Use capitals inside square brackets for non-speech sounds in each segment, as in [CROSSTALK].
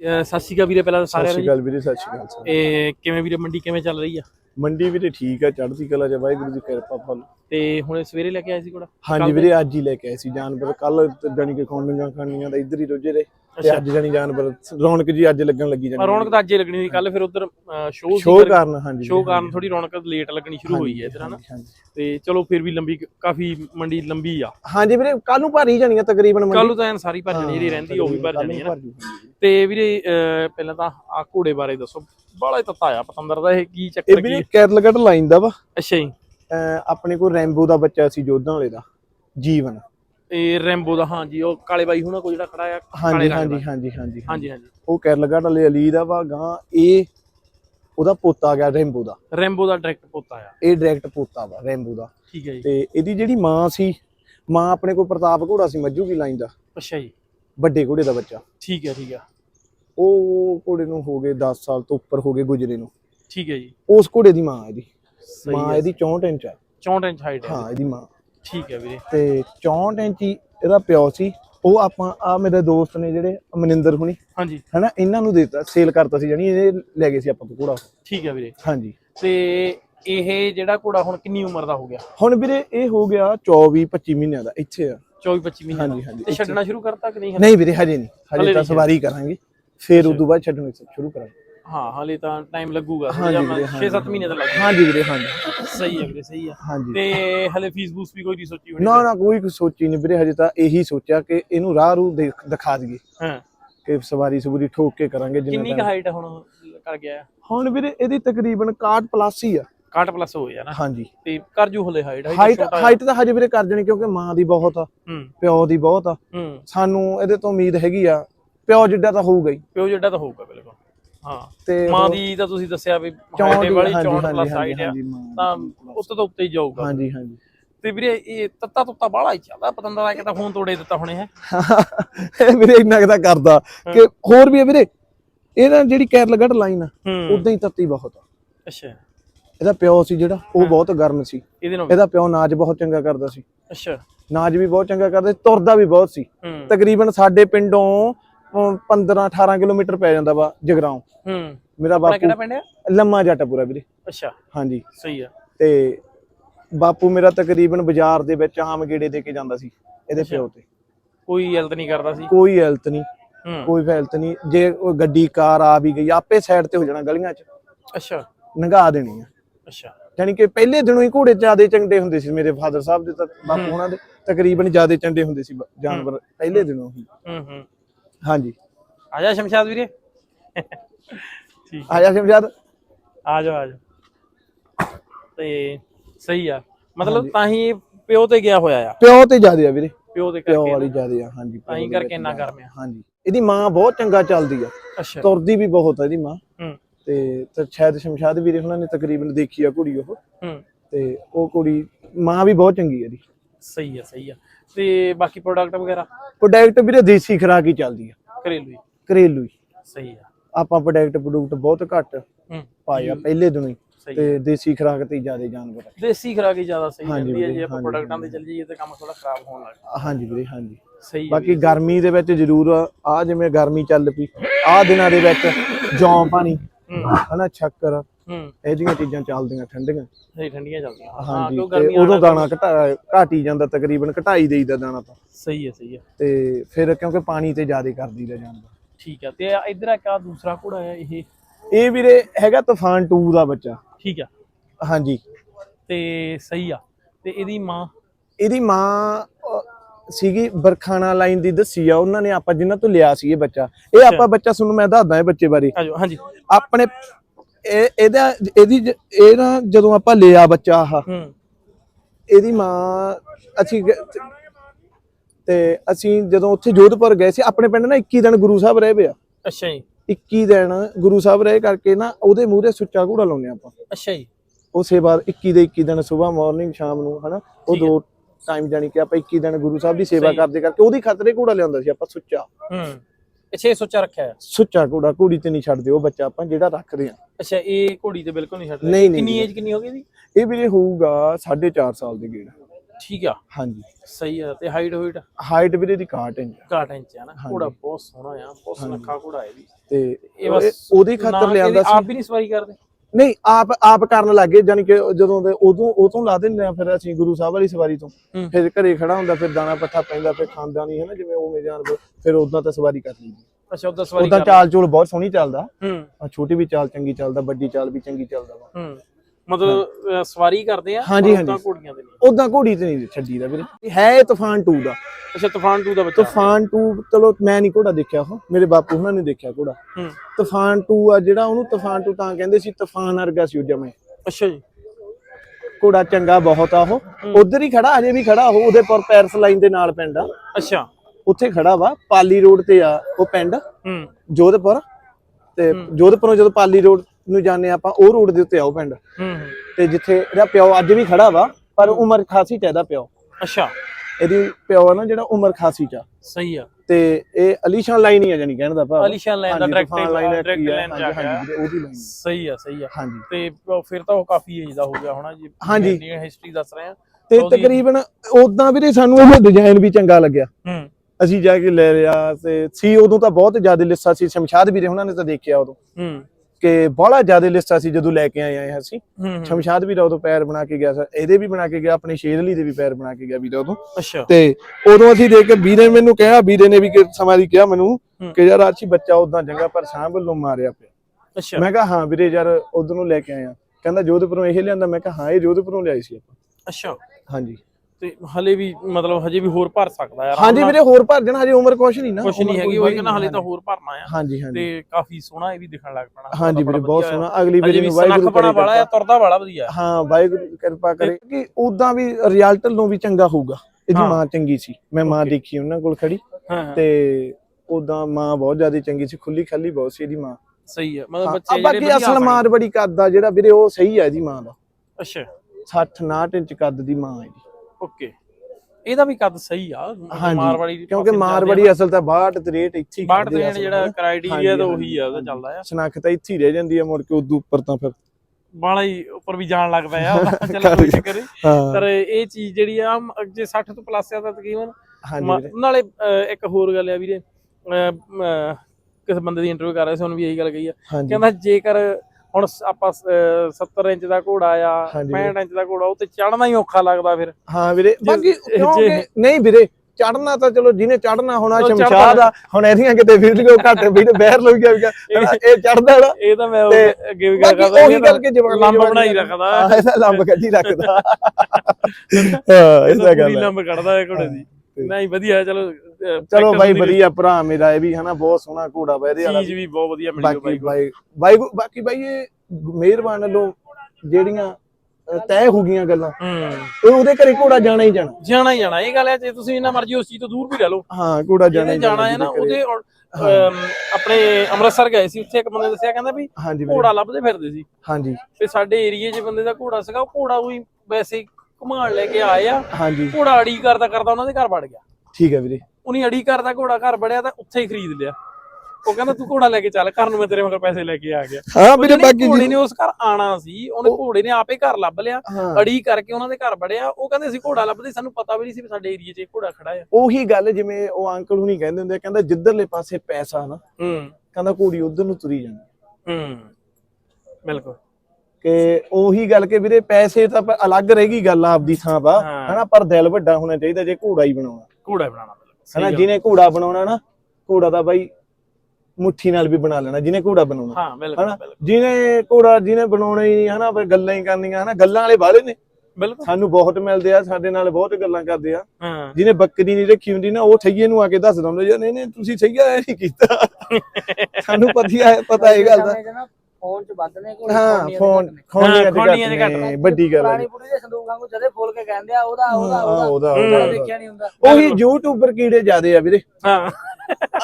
ਸਤਿ ਸ਼੍ਰੀ ਅਕਾਲ ਵੀਰੇ ਪਹਿਲਾਂ ਸਤਿ ਸਾਰਿਆਂ ਸ਼੍ਰੀ ਨੂੰ ਅਕਾਲ ਵੀਰੇ ਸਤਿ ਸ਼੍ਰੀ ਅਕਾਲ ਸਰ ਇਹ ਕਿਵੇਂ ਵੀਰੇ ਮੰਡੀ ਕਿਵੇਂ ਚੱਲ ਰਹੀ ਆ? ਮੰਡੀ ਵੀਰੇ ਠੀਕ ਆ ਚੜ੍ਹਦੀ ਕਲਾ ਚ ਵਾਹਿਗੁਰੂ ਦੀ ਕਿਰਪਾ ਫਲ। ਤੇ ਹੁਣ ਸਵੇਰੇ ਲੈ ਕੇ ਆਏ ਸੀ ਕੋੜਾ ਹਾਂਜੀ ਵੀਰੇ ਅੱਜ ਹੀ ਲੈ ਕੇ ਆਏ ਸੀ ਜਾਨਵਰ। ਕੱਲ ਜਾਨੀ ਕਿ ਖੌਣੀਆਂ ਖਾਣੀਆਂ ਦਾ ਇੱਧਰ ਹੀ ਰੋਜੇ ਰਹੇ। ਤੇ ਅੱਜ ਜਾਨੀ ਜਾਨਵਰ ਰੌਣਕ ਜੀ ਅੱਜ ਲੱਗਣ ਲੱਗੀ ਜਾਨੀ ਰੌਣਕ ਤਾਂ ਅੱਜ ਹੀ ਲੱਗਣੀ ਸੀ। ਕੱਲ ਫਿਰ ਉਧਰ ਸ਼ੋਅ ਸ਼ੋਅ ਕਾਰਨ ਹਾਂਜੀ। ਸ਼ੋਅ ਕਾਰਨ ਥੋੜੀ ਰੌਣਕ ਲੇਟ ਲੱਗਣੀ ਸ਼ੁਰੂ ਹੋਈ ਹੈ ਇਧਰ ਹਨਾ? ਤੇ ਚਲੋ ਫਿਰ ਵੀ ਲੰਬੀ ਕਾਫੀ ਮੰਡੀ ਲੰਬੀ ਆ। ਹਾਂਜੀ ਵੀਰੇ ਕੱਲ ਨੂੰ ਭਰੀ ਜਾਣੀਆਂ ਤਕਰੀਬਨ ਮੰਡੀ। ਕੱਲ ਨੂੰ ਤਾਂ ਐਨ ਸਾਰੀ ਭਰ ਜਾਣੀ ਜਿਹੜੀ ਰਹਿੰਦੀ ਉਹ ਵੀ ਭਰ ਜਾਣੀ ਹੈ। ਤੇ ਵੀਰੇ ਪਹਿਲਾਂ ਤਾਂ ਆ ਘੋੜੇ ਬਾਰੇ ਦੱਸੋ। ਬੜਾ ਤੱਤਾ ਆ ਪਤੰਦਰ ਦਾ ਇਹ ਕੀ ਇਹ ਚੱਕਰ ਕੀ? ਵੀਰੇ ਕੈਰਲਗੜ ਲਾਈਨ ਦਾ ਵਾ। ਅੱਛਾ ਜੀ। ਆਪਣੇ ਕੋਲ ਰੈਂਬੋ ਦਾ ਬੱਚਾ ਸੀ ਜੋਧਾਂ ਵਾਲੇ ਦਾ। ਜੀਵਨ। ਇਹ ਰੈਂਬੋ ਦਾ ਹਾਂਜੀ ਉਹ ਕਾਲੇ ਬਾਈ ਹੁਣਾਂ ਕੋ ਜਿਹੜਾ ਖੜਾ ਆ ਹਾਂਜੀ ਹਾਂਜੀ। ਹਾਂਜੀ ਹਾਂਜੀ ਹਾਂਜੀ। ਹਾਂਜੀ ਉਹ ਕੈਰਲਗੜ ਵਾਲੇ ਅਲੀ ਦਾ ਵਾ ਗਾਂ ਇਹ ਉਹਦਾ ਪੋਤਾ ਆ ਗਿਆ ਰੈਂਬੋ ਦਾ। ਰੈਂਬੋ ਦਾ ਡਾਇਰੈਕਟ ਪੋਤਾ ਆ। ਇਹ ਡਾਇਰੈਕਟ ਪੋਤਾ ਵਾ ਰੈਂਬੋ ਦਾ। ਠੀਕ ਹੈ ਜੀ। ਤੇ ਇਹਦੀ ਜਿਹੜੀ ਮਾਂ ਸੀ ਮਾਂ ਆਪਣੇ ਕੋਲ ਪ੍ਰਤਾਪ ਘੋੜਾ ਸੀ ਮੱਝੂ ਕੀ ਲਾਈਨ ਦਾ। ਅੱਛਾ ਜੀ। ਵੱਡੇ ਘੋੜੇ ਦਾ ਬੱਚਾ। ਠੀਕ ਹੈ ਠੀਕ ਹੈ। ਉਹ ਘੋੜੇ ਨੂੰ ਹੋ ਗਏ 10 ਸਾਲ ਤੋਂ ਉੱਪਰ ਹੋ ਗਏ ਗੁਜਰੇ ਨੂੰ। ਠੀਕ ਹੈ ਜੀ। ਉਸ ਘੋੜੇ ਦੀ ਮਾਂ ਇਹਦੀ। ਮਾਂ ਇਹਦੀ 64 ਇੰਚ ਆ। 64 ਇੰਚ ਹਾਈਟ ਹੈ ਹਾਂ ਇਹਦੀ ਮਾਂ। ਠੀਕ ਹੈ ਵੀਰੇ। ਤੇ 64 ਇੰਚ ਇਹਦਾ ਪਿਓ ਸੀ ਉਹ ਆਪਾਂ ਆ ਮੇਰੇ ਦੋਸਤ ਨੇ ਜਿਹੜੇ ਮਨਿੰਦਰ ਹੁਣੀ ਹਾਂਜੀ। ਹਨਾ ਇਹਨਾਂ ਨੂੰ ਦੇਤਾ ਸੇਲ ਕਰਤਾ ਸੀ ਜਾਨੀ ਇਹ ਲੈ ਗਏ ਸੀ ਆਪਾਂ ਤੋਂ ਘੋੜਾ। ਠੀਕ ਹੈ ਵੀਰੇ। ਹਾਂਜੀ। ਤੇ ਇਹ ਜਿਹੜਾ ਘੋੜਾ ਹੁਣ ਕਿੰਨੀ ਉਮਰ ਦਾ ਹੋ ਗਿਆ? ਹੁਣ ਵੀਰੇ ਇਹ ਹੋ ਗਿਆ 24 25 ਮਹੀਨਿਆਂ ਦਾ ਇੱਥੇ ਆ। 24 25 ਮਹੀਨੇ ਹਾਂਜੀ, ਹਾਂਜੀ, ਤੇ ਛੱਡਣਾ ਸ਼ੁਰੂ ਕਰਤਾ ਕਿ ਨਹੀਂ? ਨਹੀਂ ਵੀਰੇ ਹਜੇ ਨਹੀਂ। ਹਜੇ ਤਾਂ ਸਵਾਰੀ ਕਰਾਂਗੇ। ਫਿਰ ਉਦੋਂ ਬਾਅਦ ਛੱਡਣਾ ਸ਼ੁਰੂ ਕਰਾਂਗੇ। ਹਾਂ ਹਲੇ ਤਾਂ ਟਾਈਮ ਲੱਗੂਗਾ। ਹਾਂਜੀ ਵੀਰੇ, 6-7 ਮਹੀਨੇ ਤਾਂ ਲੱਗੂ ਹਾਂਜੀ ਵੀਰੇ ਹਾਂਜੀ। ਸਹੀ ਹੈ ਵੀਰੇ ਸਹੀ ਹੈ। ਹਾਂਜੀ। ਤੇ ਹਲੇ ਫੀਸ ਵੀ ਕੋਈ ਨਹੀਂ ਸੋਚੀ ਹੋਣੀ। ਨਾ ਨਾ ਕੋਈ ਕੁਛ ਸੋਚੀ ਨਹੀਂ ਵੀਰੇ ਹਜੇ ਤਾਂ ਇਹੀ ਸੋਚਿਆ ਕਿ ਇਹਨੂੰ ਰਾਹ ਰੂ ਦੇਖ- ਦਿਖਾ ਦਈਏ। ਹਾਂ। ਕਿ ਸਵਾਰੀ ਸਬੂਰੀ ਠੋਕ ਕੇ ਕਰਾਂਗੇ ਜਿੰਨਾ ਕਿੰਨੀ ਕੁ ਹਾਈਟ ਹੁਣ ਕਰ ਗਿਆ? ਹੁਣ ਵੀਰੇ ਇਹਦੀ ਤਕਰੀਬਨ 61 ਪਲੱਸ ਹੀ ਆ। 61 ਪਲੱਸ ਹੋ ਗਿਆ ਨਾ। ਹਾਂਜੀ। ਤੇ ਕਰ ਜੂ ਹਲੇ ਹਾਈਟ ਹਾਈਟ ਹਾਈਟ ਤਾਂ ਹਜੇ ਵੀਰੇ ਕਰ ਜਣੀ ਕਿਉਂਕਿ ਮਾਂ ਦੀ ਬਹੁਤ ਆ ਹੂੰ। ਪਿਓ ਦੀ ਬਹੁਤ ਆ। ਹੂੰ। ਸਾਨੂੰ ਇਹਦੇ ਤੋਂ ਉਮੀਦ ਹੈਗੀ ਆ ਪਿਓ ਜਿੱਡਾ ਤਾਂ ਹੋਊਗਾ ਹੀ। ਪਿਓ ਜਿਹੜਾ ਤਾਂ ਹੋਊਗਾ ਬਿਲਕੁਲ। ਹਾਂ। ਤੇ ਮਾਂ ਦੀ ਤਾਂ ਤੁਸੀਂ ਦੱਸਿਆ ਵੀ ਹਾਈਟ ਵਾਲੀ ਹਾਂਜੀ, 64 ਹਾਂਜੀ, ਪਲੱਸ ਹਾਈਟ ਆ। ਤਾਂ ਉਸ ਤੋਂ ਉੱਤੇ ਹੀ ਜਾਊਗਾ। ਹਾਂਜੀ ਹਾਂਜੀ। ਤੇ ਵੀਰੇ ਇਹ ਤੱਤਾ ਤੁੱਤਾ ਬਾਹਲਾ ਹੀ ਚੱਲਦਾ ਪਤੰਦਰ ਆ ਕੇ ਤਾਂ ਫੋਨ ਤੋੜੇ ਦਿੱਤਾ ਹੁਣੇ ਹੈ। [LAUGHS] ਇਹ ਵੀਰੇ ਇੰਨਾ ਕੁ ਤਾਂ ਕਰਦਾ ਕਿ ਹੋਰ ਵੀ ਆ ਵੀਰੇ ਇਹ ਨਾ ਜਿਹੜੀ ਕੈਰਲਗੜ ਲਾਈਨ ਆ ਹੂੰ। ਉਦਾਂ ਹੀ ਤੱਤੀ ਬਹੁਤ ਆ। ਅੱਛਾ। ਇਹਦਾ ਪਿਓ ਸੀ ਜਿਹੜਾ ਉਹ ਬਹੁਤ ਗਰਮ ਸੀ। ਇਹਦੇ ਇਹਦਾ ਪਿਓ ਨਾਚ ਬਹੁਤ ਚੰਗਾ ਕਰਦਾ ਸੀ। ਅੱਛਾ। ਨਾਚ ਵੀ ਬਹੁਤ ਚੰਗਾ ਕਰਦਾ ਸੀ ਤੁਰਦਾ ਵੀ ਬਹੁਤ ਸੀ। ਹੂੰ। ਤਕਰੀਬਨ ਸਾਡੇ ਪਿੰਡੋਂ 15 18 ਕਿਲੋਮੀਟਰ ਪੈ ਜਾਂਦਾ ਵਾ ਜਗਰਾਉਂ। ਹੂੰ। ਮੇਰਾ ਬਾਪੂ ਕਿਹੜਾ ਪਿੰਡ ਆ? ਲੰਮਾ ਜੱਟ ਪੂਰਾ ਵੀਰੇ। ਅੱਛਾ। ਹਾਂਜੀ। ਸਹੀ ਆ। ਤੇ ਬਾਪੂ ਮੇਰਾ ਤਕਰੀਬਨ ਬਾਜ਼ਾਰ ਦੇ ਵਿੱਚ ਆਮ ਗੇੜੇ ਦੇ ਕੇ ਜਾਂਦਾ ਸੀ ਇਹਦੇ ਪਿਓ ਤੇ। ਕੋਈ ਹੈਲਥ ਨਹੀਂ ਕਰਦਾ ਸੀ? ਕੋਈ ਹੈਲਥ ਨਹੀਂ। ਹੂੰ। ਕੋਈ ਹੈਲਥ ਨਹੀਂ। ਜੇ ਉਹ ਗੱਡੀ ਕਾਰ ਆ ਵੀ ਗਈ ਆਪੇ ਸਾਈਡ ਤੇ ਹੋ ਜਾਣਾ ਗਲੀਆਂ 'ਚ। ਅੱਛਾ। ਨੰਗਾ ਦੇਣੀ ਆ। ਅੱਛਾ। ਯਾਨੀ ਕਿ ਪਹਿਲੇ ਦਿਨੋਂ ਹੀ ਘੋੜੇ ਜਿਆਦੇ ਚੰਡੇ ਹੁੰਦੇ ਸੀ ਮੇਰੇ ਫਾਦਰ ਸਾਹਿਬ ਦੇ ਤਾਂ ਬਾਪੂ ਉਹਨਾਂ ਦੇ ਤਕਰੀਬਨ ਜਿਆਦੇ ਚੰਡੇ ਹੁੰਦੇ ਸੀ ਜਾਨਵਰ ਪਹਿਲੇ ਦਿਨੋਂ ਹੀ। ਹੂੰ ਹੂੰ। ਹਾਂਜੀ। ਆ ਜਾ ਸ਼ਮਸ਼ਾਦ ਵੀਰੇ। ਠੀਕ ਆ ਜਾ ਸ਼ਮਸ਼ਾਦ। ਆ ਜਾ ਆ ਜਾ ਤੇ ਸਹੀ ਆ। ਮਤਲਬ ਤਾਂ ਹੀ ਪਿਓ ਤੇ ਗਿਆ ਹੋਇਆ ਆ। ਪਿਓ ਤੇ ਜਿਆਦੇ ਆ ਵੀਰੇ। ਪਿਓ ਦੇ ਪਿਓ ਕਰਕੇ ਵਾਲੀ ਜਿਆਦੇ ਆ ਹਾਂਜੀ ਤਾਂ ਹੀ ਕਰਕੇ ਇੰਨਾ ਗਰਮ ਆ। ਹਾਂਜੀ। ਇਹਦੀ ਮਾਂ ਬਹੁਤ ਚੰਗਾ ਚੱਲਦੀ ਆ। ਅੱਛਾ। ਤੁਰਦੀ ਵੀ ਬਹੁਤ ਆ ਇਹਦੀ ਮਾਂ। ਹੂੰ। ਤੇ ਤੇ ਸ਼ਾਇਦ ਸ਼ਮਸ਼ਾਦ ਵੀਰੇ ਉਹਨਾਂ ਨੇ ਤਕਰੀਬਨ ਦੇਖੀ ਆ ਕੁੜੀ ਉਹ। ਹੂੰ। ਤੇ ਉਹ ਕੁੜੀ ਮਾਂ ਵੀ ਬਹੁਤ ਚੰਗੀ ਆ ਇਹਦੀ। ਸਹੀ ਆ ਸਹੀ ਆ। ਤੇ ਬਾਕੀ ਪ੍ਰੋਡਕਟ ਵਗੈਰਾ? ਪ੍ਰੋਡਕਟ ਵੀਰੇ ਦੇਸੀ ਖੁਰਾਕ ਹੀ ਚੱਲਦੀ ਆ। ਘਰੇਲੂ ਹੀ? ਘਰੇਲੂ ਹੀ। ਸਹੀ ਆ। ਆਪਾਂ ਪ੍ਰੋਡਕਟ ਪ੍ਰੋਡਕਟ ਬਹੁਤ ਘੱਟ ਹੂੰ। ਪਾਏ ਆ ਪਹਿਲੇ ਦਿਨੋਂ ਹੀ। ਸਹੀ ਤੇ ਦੇਸੀ ਖੁਰਾਕ ਤੇ ਜ਼ਿਆਦਾ ਜਾਨਵਰ ਆ। ਦੇਸੀ ਖੁਰਾਕ ਹੀ ਜ਼ਿਆਦਾ ਸਹੀ ਹਾਂਜੀ ਰਹਿੰਦੀ ਹੈ ਜੇ ਵੀਰੇ, ਆਪਾਂ ਹਾਂਜੀ, ਪ੍ਰੋਡਕਟਾਂ ਤੇ ਚੱਲ ਜਾਈਏ ਤਾਂ ਕੰਮ ਥੋੜਾ ਖਰਾਬ ਹੋਣ ਲੱਗ ਹਾਂਜੀ ਵੀਰੇ ਹਾਂਜੀ। ਸਹੀ ਬਾਕੀ ਗਰਮੀ ਦੇ ਵਿੱਚ ਜ਼ਰੂਰ ਆ ਜਿਵੇਂ ਗਰਮੀ ਚੱਲ ਪਈ ਆ ਦਿਨਾਂ ਦੇ ਵਿੱਚ ਜੌਂ ਪਾਣੀ ਹਨਾ ਸ਼ੱਕਰ ਇਹ ਜਿਹੀਆਂ ਚੀਜ਼ਾਂ ਚੱਲਦੀਆਂ ਠੰਡੀਆਂ। ਸਹੀ ਠੰਡੀਆਂ ਚੱਲਦੀਆਂ। ਹਾਂ ਕਿਉਂ ਤੇ ਗਰਮੀਆਂ ਉਦੋਂ ਦਾਣਾ ਘਟਾ ਘਟ ਜਾਂਦਾ ਤਕਰੀਬਨ ਘਟਾਈ ਦੇਈਦਾ ਦਾਣਾ ਤਾਂ। ਸਹੀ ਹੈ ਸਹੀ ਹੈ। ਤੇ ਫਿਰ ਕਿਉਂਕਿ ਪਾਣੀ ਤੇ ਜ਼ਿਆਦਾ ਕਰਦੀ ਦਾ ਜਾਂਦਾ। ਠੀਕ ਹੈ ਤੇ ਇਧਰ ਇੱਕ ਆ ਦੂਸਰਾ ਘੋੜਾ ਹੈ ਇਹ। ਇਹ ਵੀਰੇ ਹੈਗਾ ਤੂਫਾਨ 2 ਦਾ ਬੱਚਾ। ਠੀਕ ਆ। ਹਾਂਜੀ। ਤੇ ਸਹੀ ਆ। ਤੇ ਇਹਦੀ ਮਾਂ? ਇਹਦੀ ਮਾਂ ਸੀਗੀ ਬਰਖਾਨਾ ਲਾਈਨ ਦੀ ਦੱਸੀ ਆ ਉਹਨਾਂ ਨੇ ਆਪਾਂ ਜਿਨ੍ਹਾਂ ਤੋਂ ਲਿਆ ਸੀ ਇਹ ਬੱਚਾ। ਇਹ ਆਪਾਂ ਬੱਚਾ ਤੁਹਾਨੂੰ ਮੈਂ ਦੱਸਦਾ ਇਹ ਬੱਚੇ ਬਾਰੇ। ਆਜੋ ਹਾਂਜੀ। ਆਪਣੇ ਇਹ ਇਹਦਾ ਇਹਦੀ ਜ- ਇਹ ਨਾ ਜਦੋਂ ਆਪਾਂ ਲਿਆ ਬੱਚਾ ਆਹ ਹੂੰ। ਇਹਦੀ ਮਾਂ ਅਸੀਂ ਗ- ਤੇ ਅਸੀਂ ਜਦੋਂ ਉੱਥੇ ਜੋਧਪੁਰ ਗਏ ਸੀ ਆਪਣੇ ਪਿੰਡ ਨਾ 21 ਦਿਨ ਗੁਰੂ ਸਾਹਿਬ ਰਹੇ ਪਿਆ। ਅੱਛਾ ਜੀ। 21 ਦਿਨ ਗੁਰੂ ਸਾਹਿਬ ਰਹੇ ਕਰਕੇ ਨਾ ਉਹਦੇ ਮੂਹਰੇ ਸੁੱਚਾ ਘੋੜਾ ਲਾਉਂਦੇ ਆਪਾਂ। ਅੱਛਾ ਜੀ। ਉਹ ਸੇਵਾ 21 ਦੇ 21 ਦਿਨ ਸਵੇਰ ਮਾਰਨਿੰਗ ਸ਼ਾਮ ਨੂੰ ਹਨਾ ਉਹ ਦੋ ਟਾਈਮ ਜਾਣੀ ਕਿ ਆਪਾਂ 21 ਦਿਨ ਗੁਰੂ ਸਾਹਿਬ ਦੀ ਸੇਵਾ ਕਰਦੇ ਕਰਕੇ ਉਹਦੀ ਖਾਤਰੇ ਘੋੜਾ ਲਿਆਉਂਦਾ ਸੀ ਆਪਾਂ ਸੁੱਚਾ। ਹੂੰ। ਅੱਛਾ ਇਹ ਸੋਚਾ ਰੱਖਿਆ ਹੈ ਸੁੱਚਾ ਘੋੜਾ ਘੋੜੀ ਤੇ ਨਹੀਂ ਛੱਡਦੇ ਉਹ ਬੱਚਾ ਆਪਾਂ ਜਿਹੜਾ ਰੱਖਦੇ ਆ ਅੱਛਾ ਇਹ ਘੋੜੀ ਤੇ ਬਿਲਕੁਲ ਨਹੀਂ ਛੱਡਦਾ। ਨਹੀਂ, ਨਹੀਂ, ਕਿੰਨੀ। ਏਜ ਕਿੰਨੀ ਹੋ ਗਈ ਦੀ ਇਹ ਵੀਰੇ ਹੋਊਗਾ 4.5 ਸਾਲ ਦੇ ਗੇੜ। ਠੀਕ ਆ। ਹਾਂਜੀ। ਸਹੀ ਆ ਤੇ ਹਾਈਟ ਹੋਈਟ ਹਾਈਟ ਵੀਰੇ ਦੀ 61 ਇੰਚ ਆ। 61 ਇੰਚ ਆ ਨਾ। ਘੋੜਾ ਬਹੁਤ ਸੋਹਣਾ ਆ ਬਹੁਤ ਸੁਨੱਖਾ ਘੋੜਾ ਹੈ ਵੀ ਤੇ ਇਹ ਬਸ ਇਹ ਉਹਦੀ ਖਾਤਰ ਲਿਆਂਦਾ ਇਹਦੀ ਆਪ ਸੀ ਵੀ ਨਹੀਂ ਸਵਾਰੀ ਕਰਦੇ? ਨਹੀਂ ਆਪ ਆਪ ਕਰਨ ਲੱਗੇ ਜਾਨੀ ਕਿ ਜਦੋਂ ਦੇ ਉਦੋਂ ਉਦੋਂ ਲਾ ਦਿੰਦੇ ਆ ਫਿਰ ਅਸੀਂ ਗੁਰੂ ਸਾਹਿਬ ਵਾਲੀ ਸਵਾਰੀ ਤੋਂ। ਫਿਰ ਘਰੇ ਖੜਾ ਹੁੰਦਾ ਫਿਰ ਦਾਣਾ ਪੱਠਾ ਪੈਂਦਾ ਫਿਰ ਖਾਂਦਾ ਨਹੀਂ ਹੈ ਨਾ ਜਿਵੇਂ ਉਵੇਂ ਜਾਨਵਰ ਫਿਰ ਉਦਾਂ ਤਾਂ ਸਵਾਰੀ ਕਰ ਲਈਦੀ ਅੱਛਾ ਉਹਦਾ ਸਵਾਰੀ ਉਦਾਂ ਚਾਲ ਚੂਲ ਬਹੁਤ ਸੋਹਣੀ ਚੱਲਦਾ। ਹੂੰ। ਛੋਟੀ ਵੀ ਚਾਲ ਚੰਗੀ ਚੱਲਦਾ ਵੱਡੀ ਚਾਲ ਵੀ ਚੰਗੀ ਚੱਲਦਾ ਵਾ। ਹੂੰ। ਮਤਲਬ ਅ, ਸਵਾਰੀ ਕਰਦੇ ਆ ਹਾਂਜੀ, ਪਰ ਹਾਂਜੀ। ਉੱਦਾਂ ਘੋੜੀਆਂ ਦੇ ਨਹੀਂ। ਉਦਾਂ ਘੋੜੀ ਤੇ ਨਹੀਂ ਛੱਡੀਦਾ ਵੀਰੇ। ਇਹ ਹੈ ਇਹ ਤੂਫਾਨ 2 ਦਾ। ਅੱਛਾ ਤੂਫਾਨ 2 ਦਾ ਬੱਚਾ। ਤੂਫਾਨ 2 ਚਲੋ ਮੈਂ ਨਹੀਂ ਘੋੜਾ ਦੇਖਿਆ ਉਹ। ਮੇਰੇ ਬਾਪੂ ਉਹਨਾਂ ਨੇ ਦੇਖਿਆ ਘੋੜਾ। ਹੂੰ। ਤੂਫਾਨ 2 ਆ ਜਿਹੜਾ ਉਹਨੂੰ ਤੂਫਾਨ 2 ਤਾਂ ਕਹਿੰਦੇ ਸੀ ਤੂਫਾਨ ਵਰਗਾ ਸੀ ਉਹ ਜਮੇ। ਅੱਛਾ ਜੀ। ਘੋੜਾ ਚੰਗਾ ਬਹੁਤ ਆ ਉਹ। ਉਧਰ ਹੀ ਖੜਾ ਅਜੇ ਵੀ ਖੜਾ ਉਹ ਉਹਦੇ ਪਰ ਪੈਰਸ ਲਾਈਨ ਦੇ ਨਾਲ ਪਿੰਡ ਆ। ਅੱਛਾ। ਉੱਥੇ ਖੜਾ ਵਾ ਪਾਲੀ ਰੋਡ ਤੇ ਆ ਉਹ ਪਿੰਡ। ਹੂੰ। ਜੋਧਪੁਰ। ਤੇ ਜੋਧਪੁਰੋਂ ਜਦੋਂ ਪਾਲੀ ਰੋਡ ਨੂੰ ਜਾਂਦੇ ਆਪਾਂ ਉਹ ਰੋਡ ਦੇ ਉੱਤੇ ਆ ਉਹ ਪਿੰਡ। ਹੂੰ ਹੂੰ। ਤੇ ਜਿੱਥੇ ਇਹਦਾ ਪਿਓ ਅੱਜ ਵੀ ਖੜਾ ਵਾ ਪਰ ਉਮਰ ਖਾਸੀ ਚ ਇਹਦਾ ਪਿਓ। ਅੱਛਾ। ਇਹਦੀ ਪਿਓ ਆ ਨਾ ਜਿਹੜਾ ਉਮਰ ਖਾਸੀ ਚ ਆ। ਸਹੀ ਆ। ਤੇ ਇਹ ਅਲੀਸ਼ਾਨ ਲਾਈਨ ਹੀ ਆ ਜਾਨੀ ਕਹਿਣ ਦਾ ਭਾਵ। ਅਲੀਸ਼ਾਨ ਲਾਈਨ ਦਾ ਹਾਂਜੀ, ਡਾਇਰੈਕਟ ਤੂਫਾਨ ਆ, ਲਾਈਨ ਜਾ ਹਾਂਜੀ, ਗਿਆ ਹਾਂਜੀ, ਉਹਦੀ ਲਾਈਨ ਸਹੀ ਆ ਸਹੀ ਆ। ਹਾਂਜੀ। ਤੇ ਫਿਰ ਤਾਂ ਉਹ ਕਾਫੀ ਏਜ ਦਾ ਹੋ ਗਿਆ ਹੋਣਾ ਜੀ। ਹਾਂਜੀ। ਇੰਡੀਅਨ ਹਿਸਟਰੀ ਦੱਸ ਰਹੇ ਆ। ਤੇ ਉਹਦੀ- ਤਕਰੀਬਨ ਉਦਾਂ ਵੀਰੇ ਸਾਨੂੰ ਉਹ ਡਿਜ਼ਾਈਨ ਵੀ ਚੰਗਾ ਲੱਗਿਆ। ਹੂੰ। ਅਸੀਂ ਜਾ ਕੇ ਲੈ ਲਿਆ ਤੇ ਸੀ ਉਦੋਂ ਤਾਂ ਬਹੁਤ ਜ਼ਿਆਦਾ ਲਿੱਸਾ ਸੀ। ਸ਼ਮਸ਼ਾਦ ਵੀਰੇ ਉਹਨਾਂ ਨੇ ਤਾਂ ਦੇਖਿਆ ਉਦੋਂ। ਹੂੰ। ਕਿ ਬੜਾ ਜ਼ਿਆਦਾ ਲਿੱਸਾ ਸੀ ਜਦੋਂ ਲੈ ਕੇ ਆਏ ਆ ਅਸੀਂ। ਸ਼ਮਸ਼ਾਦ ਵੀਰਾ ਉਦੋਂ ਪੈਰ ਬਣਾ ਕੇ ਗਿਆ ਸੀ ਇਹਦੇ ਵੀ ਬਣਾ ਕੇ ਗਿਆ ਆਪਣੇ ਸ਼ੇਰਲੀ ਦੇ ਵੀ ਪੈਰ ਬਣਾ ਕੇ ਗਿਆ ਵੀਰਾ ਉਦੋਂ। ਅੱਛਾ। ਤੇ ਉਦੋਂ ਅਸੀਂ ਦੇਖ ਕੇ ਵੀਰੇ ਨੇ ਮੈਨੂੰ ਕਿਹਾ ਵੀਰੇ ਨੇ ਵੀ ਕਿ ਸਮਾਂ ਦੀ ਕਿਹਾ ਮੈਨੂੰ। ਕਿ ਯਾਰ ਆਰਚੀ ਬੱਚਾ ਉਦਾਂ ਚੰਗਾ ਪਰ ਸ਼ਾਮ ਵੱਲੋਂ ਮਾਰਿਆ ਪਿਆ। ਅੱਛਾ। ਮੈਂ ਕਿਹਾ ਹਾਂ ਵੀਰੇ ਯਾਰ ਉਧਰ ਨੂੰ ਲੈ ਕੇ ਆਏ ਆ ਕਹਿੰਦਾ ਜੋਧਪੁਰੋਂ ਇਹ ਲਿਆਂਦਾ ਮੈਂ ਕਿਹਾ ਹਾਂ ਇਹ ਜੋਧਪੁਰੋਂ ਲਿਆਈ ਸੀ ਆਪਾਂ। ਅੱਛਾ। ਹਾਂਜੀ। ਤੇ ਹਲੇ ਵੀ ਮਤਲਬ ਹਜੇ ਵੀ ਹੋਰ ਭਰ ਸਕਦਾ ਯਾਰ। ਹਾਂਜੀ ਵੀਰੇ ਹੋਰ ਭਰ ਦੇਣਾ ਹਜੇ ਉਮਰ ਕੁਛ ਨਹੀਂ ਨਾ ਕੁਛ ਨਹੀਂ ਹੈਗੀ ਉਹ ਕਹਿੰਦਾ ਹਲੇ। ਤਾਂ ਹੋਰ ਭਰਨਾ ਆ। ਹਾਂਜੀ ਹਾਂਜੀ। ਤੇ ਕਾਫੀ ਸੋਹਣਾ ਇਹ ਵੀ ਦਿਖਣ ਲੱਗ ਪੈਣਾ। ਹਾਂਜੀ ਵੀਰੇ ਬਹੁਤ ਸੋਹਣਾ। ਅਗਲੀ ਵਾਰੀ ਨੂੰ ਵਾਹਿਗੁਰੂ ਕਰੇ ਵਾਲਾ ਆ ਤੁਰਦਾ ਵਾਲਾ ਵਧੀਆ। ਹਾਂ ਵਾਹਿਗੁਰੂ ਕਿਰਪਾ ਕਰੇ ਕਿ ਉਦਾਂ ਵੀ ਰਿਜ਼ਲਟ ਨੂੰ ਵੀ ਚੰਗਾ ਹੋਊਗਾ। ਇਹਦੀ ਹਾਂ। ਮਾਂ ਚੰਗੀ ਸੀ। ਮੈਂ ਮਾਂ. ਦੇਖੀ ਉਹਨਾਂ ਕੋਲ ਖੜੀ। ਹਾਂ ਹਾਂ। ਤੇ ਉਦਾਂ ਮਾਂ ਬਹੁਤ ਜ਼ਿਆਦਾ ਚੰਗੀ ਸੀ। ਖੁੱਲੀ ਖਾਲੀ ਬਹੁਤ ਸੀ ਇਹਦੀ ਮਾਂ। ਸਹੀ ਆ ਮਤਲਬ ਹਾਂ, ਬੱਚੇ ਆ ਬਾਕੀ ਅਸਲ ਮਾਰ ਬੜੀ ਕੱਦ ਆ ਜਿਹੜਾ ਵੀਰੇ ਉਹ ਸਹੀ ਆ ਇਹਦੀ ਮਾਂ ਦਾ। ਅੱਛਾ। 60 69 ਇੰਚ ਕੱਦ ਦੀ ਮਾਂ ਹੈ ਓਕੇ। ਇਹਦਾ ਵੀ ਕੱਦ ਸਹੀ ਆ ਮਾਰਵਾੜੀ ਕਿਉਂਕਿ ਮਾਰਬੜੀ ਅਸਲ ਤਾਂ 62 ਤੇ ਰੇਟ ਇੱਥੇ ਹੀ ਬਾਟ ਕਰਦੇ ਆ ਤੇ ਜਿਹੜਾ ਅਸਲ ਕ੍ਰਾਈਟੇਰੀਆ ਤਾਂ ਉਹੀ ਆ ਉਹਦਾ ਚੱਲਦਾ ਆ। ਸਨੱਖ ਤਾਂ ਇੱਥੇ ਹੀ ਰਹਿ ਜਾਂਦੀ ਆ ਮੁੜ ਕੇ ਉਦੋਂ ਉੱਪਰ ਤਾਂ ਫਿਰ। ਬਾਲਾ ਹੀ ਉੱਪਰ ਵੀ ਜਾਣ ਲੱਗ ਪਿਆ ਚਲੋ ਕੋਈ ਚੱਕਰ ਪਰ ਇਹ ਚੀਜ਼ ਜਿਹੜੀ ਆ ਜੇ 60 ਤੋਂ ਪਲੱਸ ਆ ਤਾਂ ਤਕਰੀਬਨ ਨਾਲੇ ਇੱਕ ਹੋਰ ਗੱਲ ਆ ਵੀਰੇ। ਕਿਸੇ ਬੰਦੇ ਦੀ ਇੰਟਰਵਿਊ ਕਰ ਰਹੇ ਸੀ ਉਹਨੂੰ ਵੀ ਇਹੀ ਗੱਲ ਕਹੀ ਆ। ਕਹਿੰਦਾ ਜੇਕਰ ਹੁਣ ਆਪਾਂ ਅਹ, 70 ਇੰਚ ਦਾ ਘੋੜਾ ਆ ਹਾਂਜੀ 65 ਇੰਚ ਦਾ ਘੋੜਾ ਉਹ ਤੇ ਚੜਨਾ ਹੀ ਔਖਾ ਲੱਗਦਾ ਫਿਰ। ਹਾਂ ਵੀਰੇ ਬਾਕੀ ਕਿਉਂਕਿ ਨਹੀਂ ਵੀਰੇ ਚੜਨਾ ਤਾਂ ਚਲੋ ਜਿਹਨੇ ਚੜਨਾ ਹੋਣਾ ਸ਼ਮਸ਼ਾਦ ਆ ਹੁਣ ਇਹਦੀਆਂ ਕਿਤੇ ਵੀਡੀਓ ਘੱਟ ਵੀਰੇ ਬਹਿਰ ਲੋਈ ਗਿਆ ਇਹ ਚੜਦਾ ਨਾ। ਇਹ ਤਾਂ ਮੈਂ ਅੱਗੇ ਵੀ ਕਰਦਾ ਉਹੀ ਗੱਲ ਕਿ ਜਵਾਨੀ ਲੰਬ ਬਣਾਈ। ਰੱਖਦਾ। ਇਹਦਾ ਲੰਬ ਕੱਢੀ ਰੱਖਦਾ। [LAUGHS] ਹਾਂ ਇਹਦਾ ਗੱਲ ਹੈ। ਲੰਬ ਕੱਢਦਾ ਹੈ ਘੋੜੇ ਦੀ। ਨਹੀਂ ਵਧੀਆ ਚਲੋ ਅਹ, ਚਲੋ practice ਬਾਈ ਵਧੀਆ ਭਰਾ ਮੇਰਾ ਇਹ ਵੀ ਹਨਾ ਬਹੁਤ ਸੋਹਣਾ ਘੋੜਾ ਵਾ ਇਹਦੇ ਵਾਲਾ ਚੀਜ਼ ਵੀ। ਬਹੁਤ ਵਧੀਆ ਮਿਲੀ ਬਾਕੀ ਬਾਈ ਬਾਈ ਬਾਈ ਬਾਕੀ ਬਾਈ ਇਹ ਮਿਹਰਬਾਨ ਵੱਲੋਂ ਜਿਹੜੀਆਂ ਅ, ਤੈਅ ਹੋ ਗਈਆਂ ਗੱਲਾਂ ਹੂੰ। ਉਹ ਉਹਦੇ ਘਰੇ ਘੋੜਾ ਜਾਣਾ ਹੀ ਜਾਣਾ। ਜਾਣਾ ਹੀ ਜਾਣਾ ਇਹ ਗੱਲ ਹੈ ਜੇ ਤੁਸੀਂ ਜਿੰਨਾ ਮਰਜ਼ੀ ਉਸ ਚੀਜ਼ ਤੋਂ ਦੂਰ ਵੀ ਰਹਿ ਲਓ। ਹਾਂ ਘੋੜਾ ਜਾਣਾ ਜਿਹਨੇ ਹੀ ਜਾਣਾ ਹੈ ਨਾ ਜਿਹਦੇ ਘਰੇ। ਉਹਦੇ ਅਮ, ਆਪਣੇ ਅੰਮ੍ਰਿਤਸਰ ਗਏ ਸੀ ਉੱਥੇ ਇੱਕ ਬੰਦੇ ਦੱਸਿਆ ਕਹਿੰਦਾ ਵੀ ਹਾਂਜੀ ਵੀਰੇ, ਘੋੜਾ ਲੱਭਦੇ ਫਿਰਦੇ ਸੀ। ਹਾਂਜੀ। ਤੇ ਸਾਡੇ ਏਰੀਏ 'ਚ ਬੰਦੇ ਦਾ ਘੋੜਾ ਸੀਗਾ ਉਹ ਘੋੜਾ ਉਹੀ ਵੈਸੇ ਹੀ ਘੁਮਾਣ ਲੈ ਕੇ ਆਏ ਆ। ਹਾਂਜੀ। ਘੋੜਾ ਅੜੀ ਕਰਦਾ ਕਰਦਾ ਉਹਨਾਂ ਦੇ ਘਰ ਵੜ ਗਿਆ। ਠੀਕ ਹੈ ਵੀਰੇ। ਉਹਨੇ ਅੜੀ ਕਰਦਾ ਘੋੜਾ ਘਰ ਵੜਿਆ ਤਾਂ ਉੱਥੇ ਹੀ ਖਰੀਦ ਲਿਆ। ਉਹ ਕਹਿੰਦਾ ਤੂੰ ਘੋੜਾ ਲੈ ਕੇ ਚੱਲ ਘਰ ਨੂੰ ਮੈਂ ਤੇਰੇ ਮਗਰ ਪੈਸੇ ਲੈ ਕੇ ਆ ਗਿਆ। ਹਾਂ ਵੀਰੇ ਬਾਕੀ ਜੀ ਨੇ ਉਸ ਘਰ ਆਣਾ ਸੀ। ਉਹਨੇ ਘੋੜੇ ਨੇ ਆਪੇ ਘਰ ਲੱਭ ਲਿਆ ਅੜੀ ਕਰਕੇ ਉਹਨਾਂ ਦੇ ਘਰ ਵੜਿਆ। ਉਹ ਕਹਿੰਦੇ ਸੀ ਘੋੜਾ ਲੱਭਦੇ ਸਾਨੂੰ ਪਤਾ ਵੀ ਨਹੀਂ ਸੀ ਵੀ ਸਾਡੇ ਏਰੀਏ 'ਚ ਘੋੜਾ ਖੜਾ ਹੈ ਉਹੀ ਗੱਲ ਜਿਵੇਂ ਉਹ ਅੰਕਲ ਹੁਣੀ ਕਹਿੰਦੇ ਹੁੰਦੇ ਆ, ਕਹਿੰਦਾ ਜਿੱਧਰਲੇ ਪਾਸੇ ਪੈਸਾ ਨਾ ਹੂੰ। ਕਹਿੰਦਾ ਘੋੜੀ ਉਧਰ ਨੂੰ ਤੁਰੀ ਜਾਂਦੀ। ਹੂੰ। ਬਿਲਕੁਲ। ਕਿ ਉਹੀ ਗੱਲ ਕਿ ਵੀਰੇ ਪੈਸੇ ਤਾਂ ਪ- ਅਲੱਗ ਰਹੇਗੀ ਗੱਲ ਆਪਦੀ ਥਾਂ ਪਾ ਹਾਂ। ਹਨਾ ਪਰ ਦਿਲ ਵੱਡਾ ਹੋਣਾ ਚਾਹੀਦਾ ਜੇ ਘੋੜਾ ਹੀ ਬਣਾਉਣਾ। ਘੋੜਾ ਬਣਾਉਣਾ ਸਹੀ ਹਨਾ ਗੱਲ। ਜਿਹਨੇ ਘੋੜਾ ਬਣਾਉਣਾ ਨਾ ਘੋੜਾ ਤਾਂ ਬਾਈ ਮੁੱਠੀ ਨਾਲ ਵੀ ਬਣਾ ਲੈਣਾ ਜਿਹਨੇ ਘੋੜਾ ਬਣਾਉਣਾ। ਹਾਂ ਬਿਲਕੁਲ ਹਨਾ ਬਿਲਕੁਲ। ਜਿਹਨੇ ਘੋੜਾ ਜਿਹਨੇ ਬਣਾਉਣਾ ਹੀ ਨਹੀਂ ਹਨਾ ਫਿਰ ਗੱਲਾਂ ਹੀ ਕਰਨੀਆਂ ਹਨਾ ਗੱਲਾਂ ਵਾਲੇ ਬਾਹਲੇ ਨੇ। ਬਿਲਕੁਲ। ਸਾਨੂੰ ਬਹੁਤ ਮਿਲਦੇ ਆ ਸਾਡੇ ਨਾਲ ਬਹੁਤ ਗੱਲਾਂ ਕਰਦੇ ਆ। ਹਾਂ। ਜਿਹਨੇ ਬੱਕਰੀ ਨਹੀਂ ਰੱਖੀ ਹੁੰਦੀ ਨਾ ਉਹ ਠਈਏ ਨੂੰ ਆ ਕੇ ਦੱਸ ਦਿੰਦੇ ਜੀ ਨਹੀਂ ਨਹੀਂ ਤੁਸੀਂ ਸਹੀਆ ਇਹ ਨਹੀਂ ਕੀਤਾ। [LAUGHS] ਸਾਨੂੰ ਪਤਾ ਹੈ ਪਤਾ ਇਹ ਗੱਲ ਦਾ। ਫੋਨ ਚ ਵੱਧ ਨੇ ਕੋਲ ਹਾਂ ਫੋਨ ਖੋਣੀਆਂ ਦੇ ਘੱਟ ਨੇ ਵੱਡੀ ਗੱਲ ਹੈ ਪੁਰਾਣੀ ਦੇ ਸੰਦੂਕ ਵਾਂਗੂ ਜਦੇ ਫੋਲ ਕੇ ਕਹਿੰਦੇ ਆ ਉਹਦਾ ਉਹਦਾ ਉਹਦਾ। ਦੇਖਿਆ ਨਹੀਂ ਹੁੰਦਾ। ਉਹੀ ਯੂਟਿਊਬਰ ਕੀੜੇ ਜ਼ਿਆਦੇ ਆ ਵੀਰੇ। ਹਾਂ।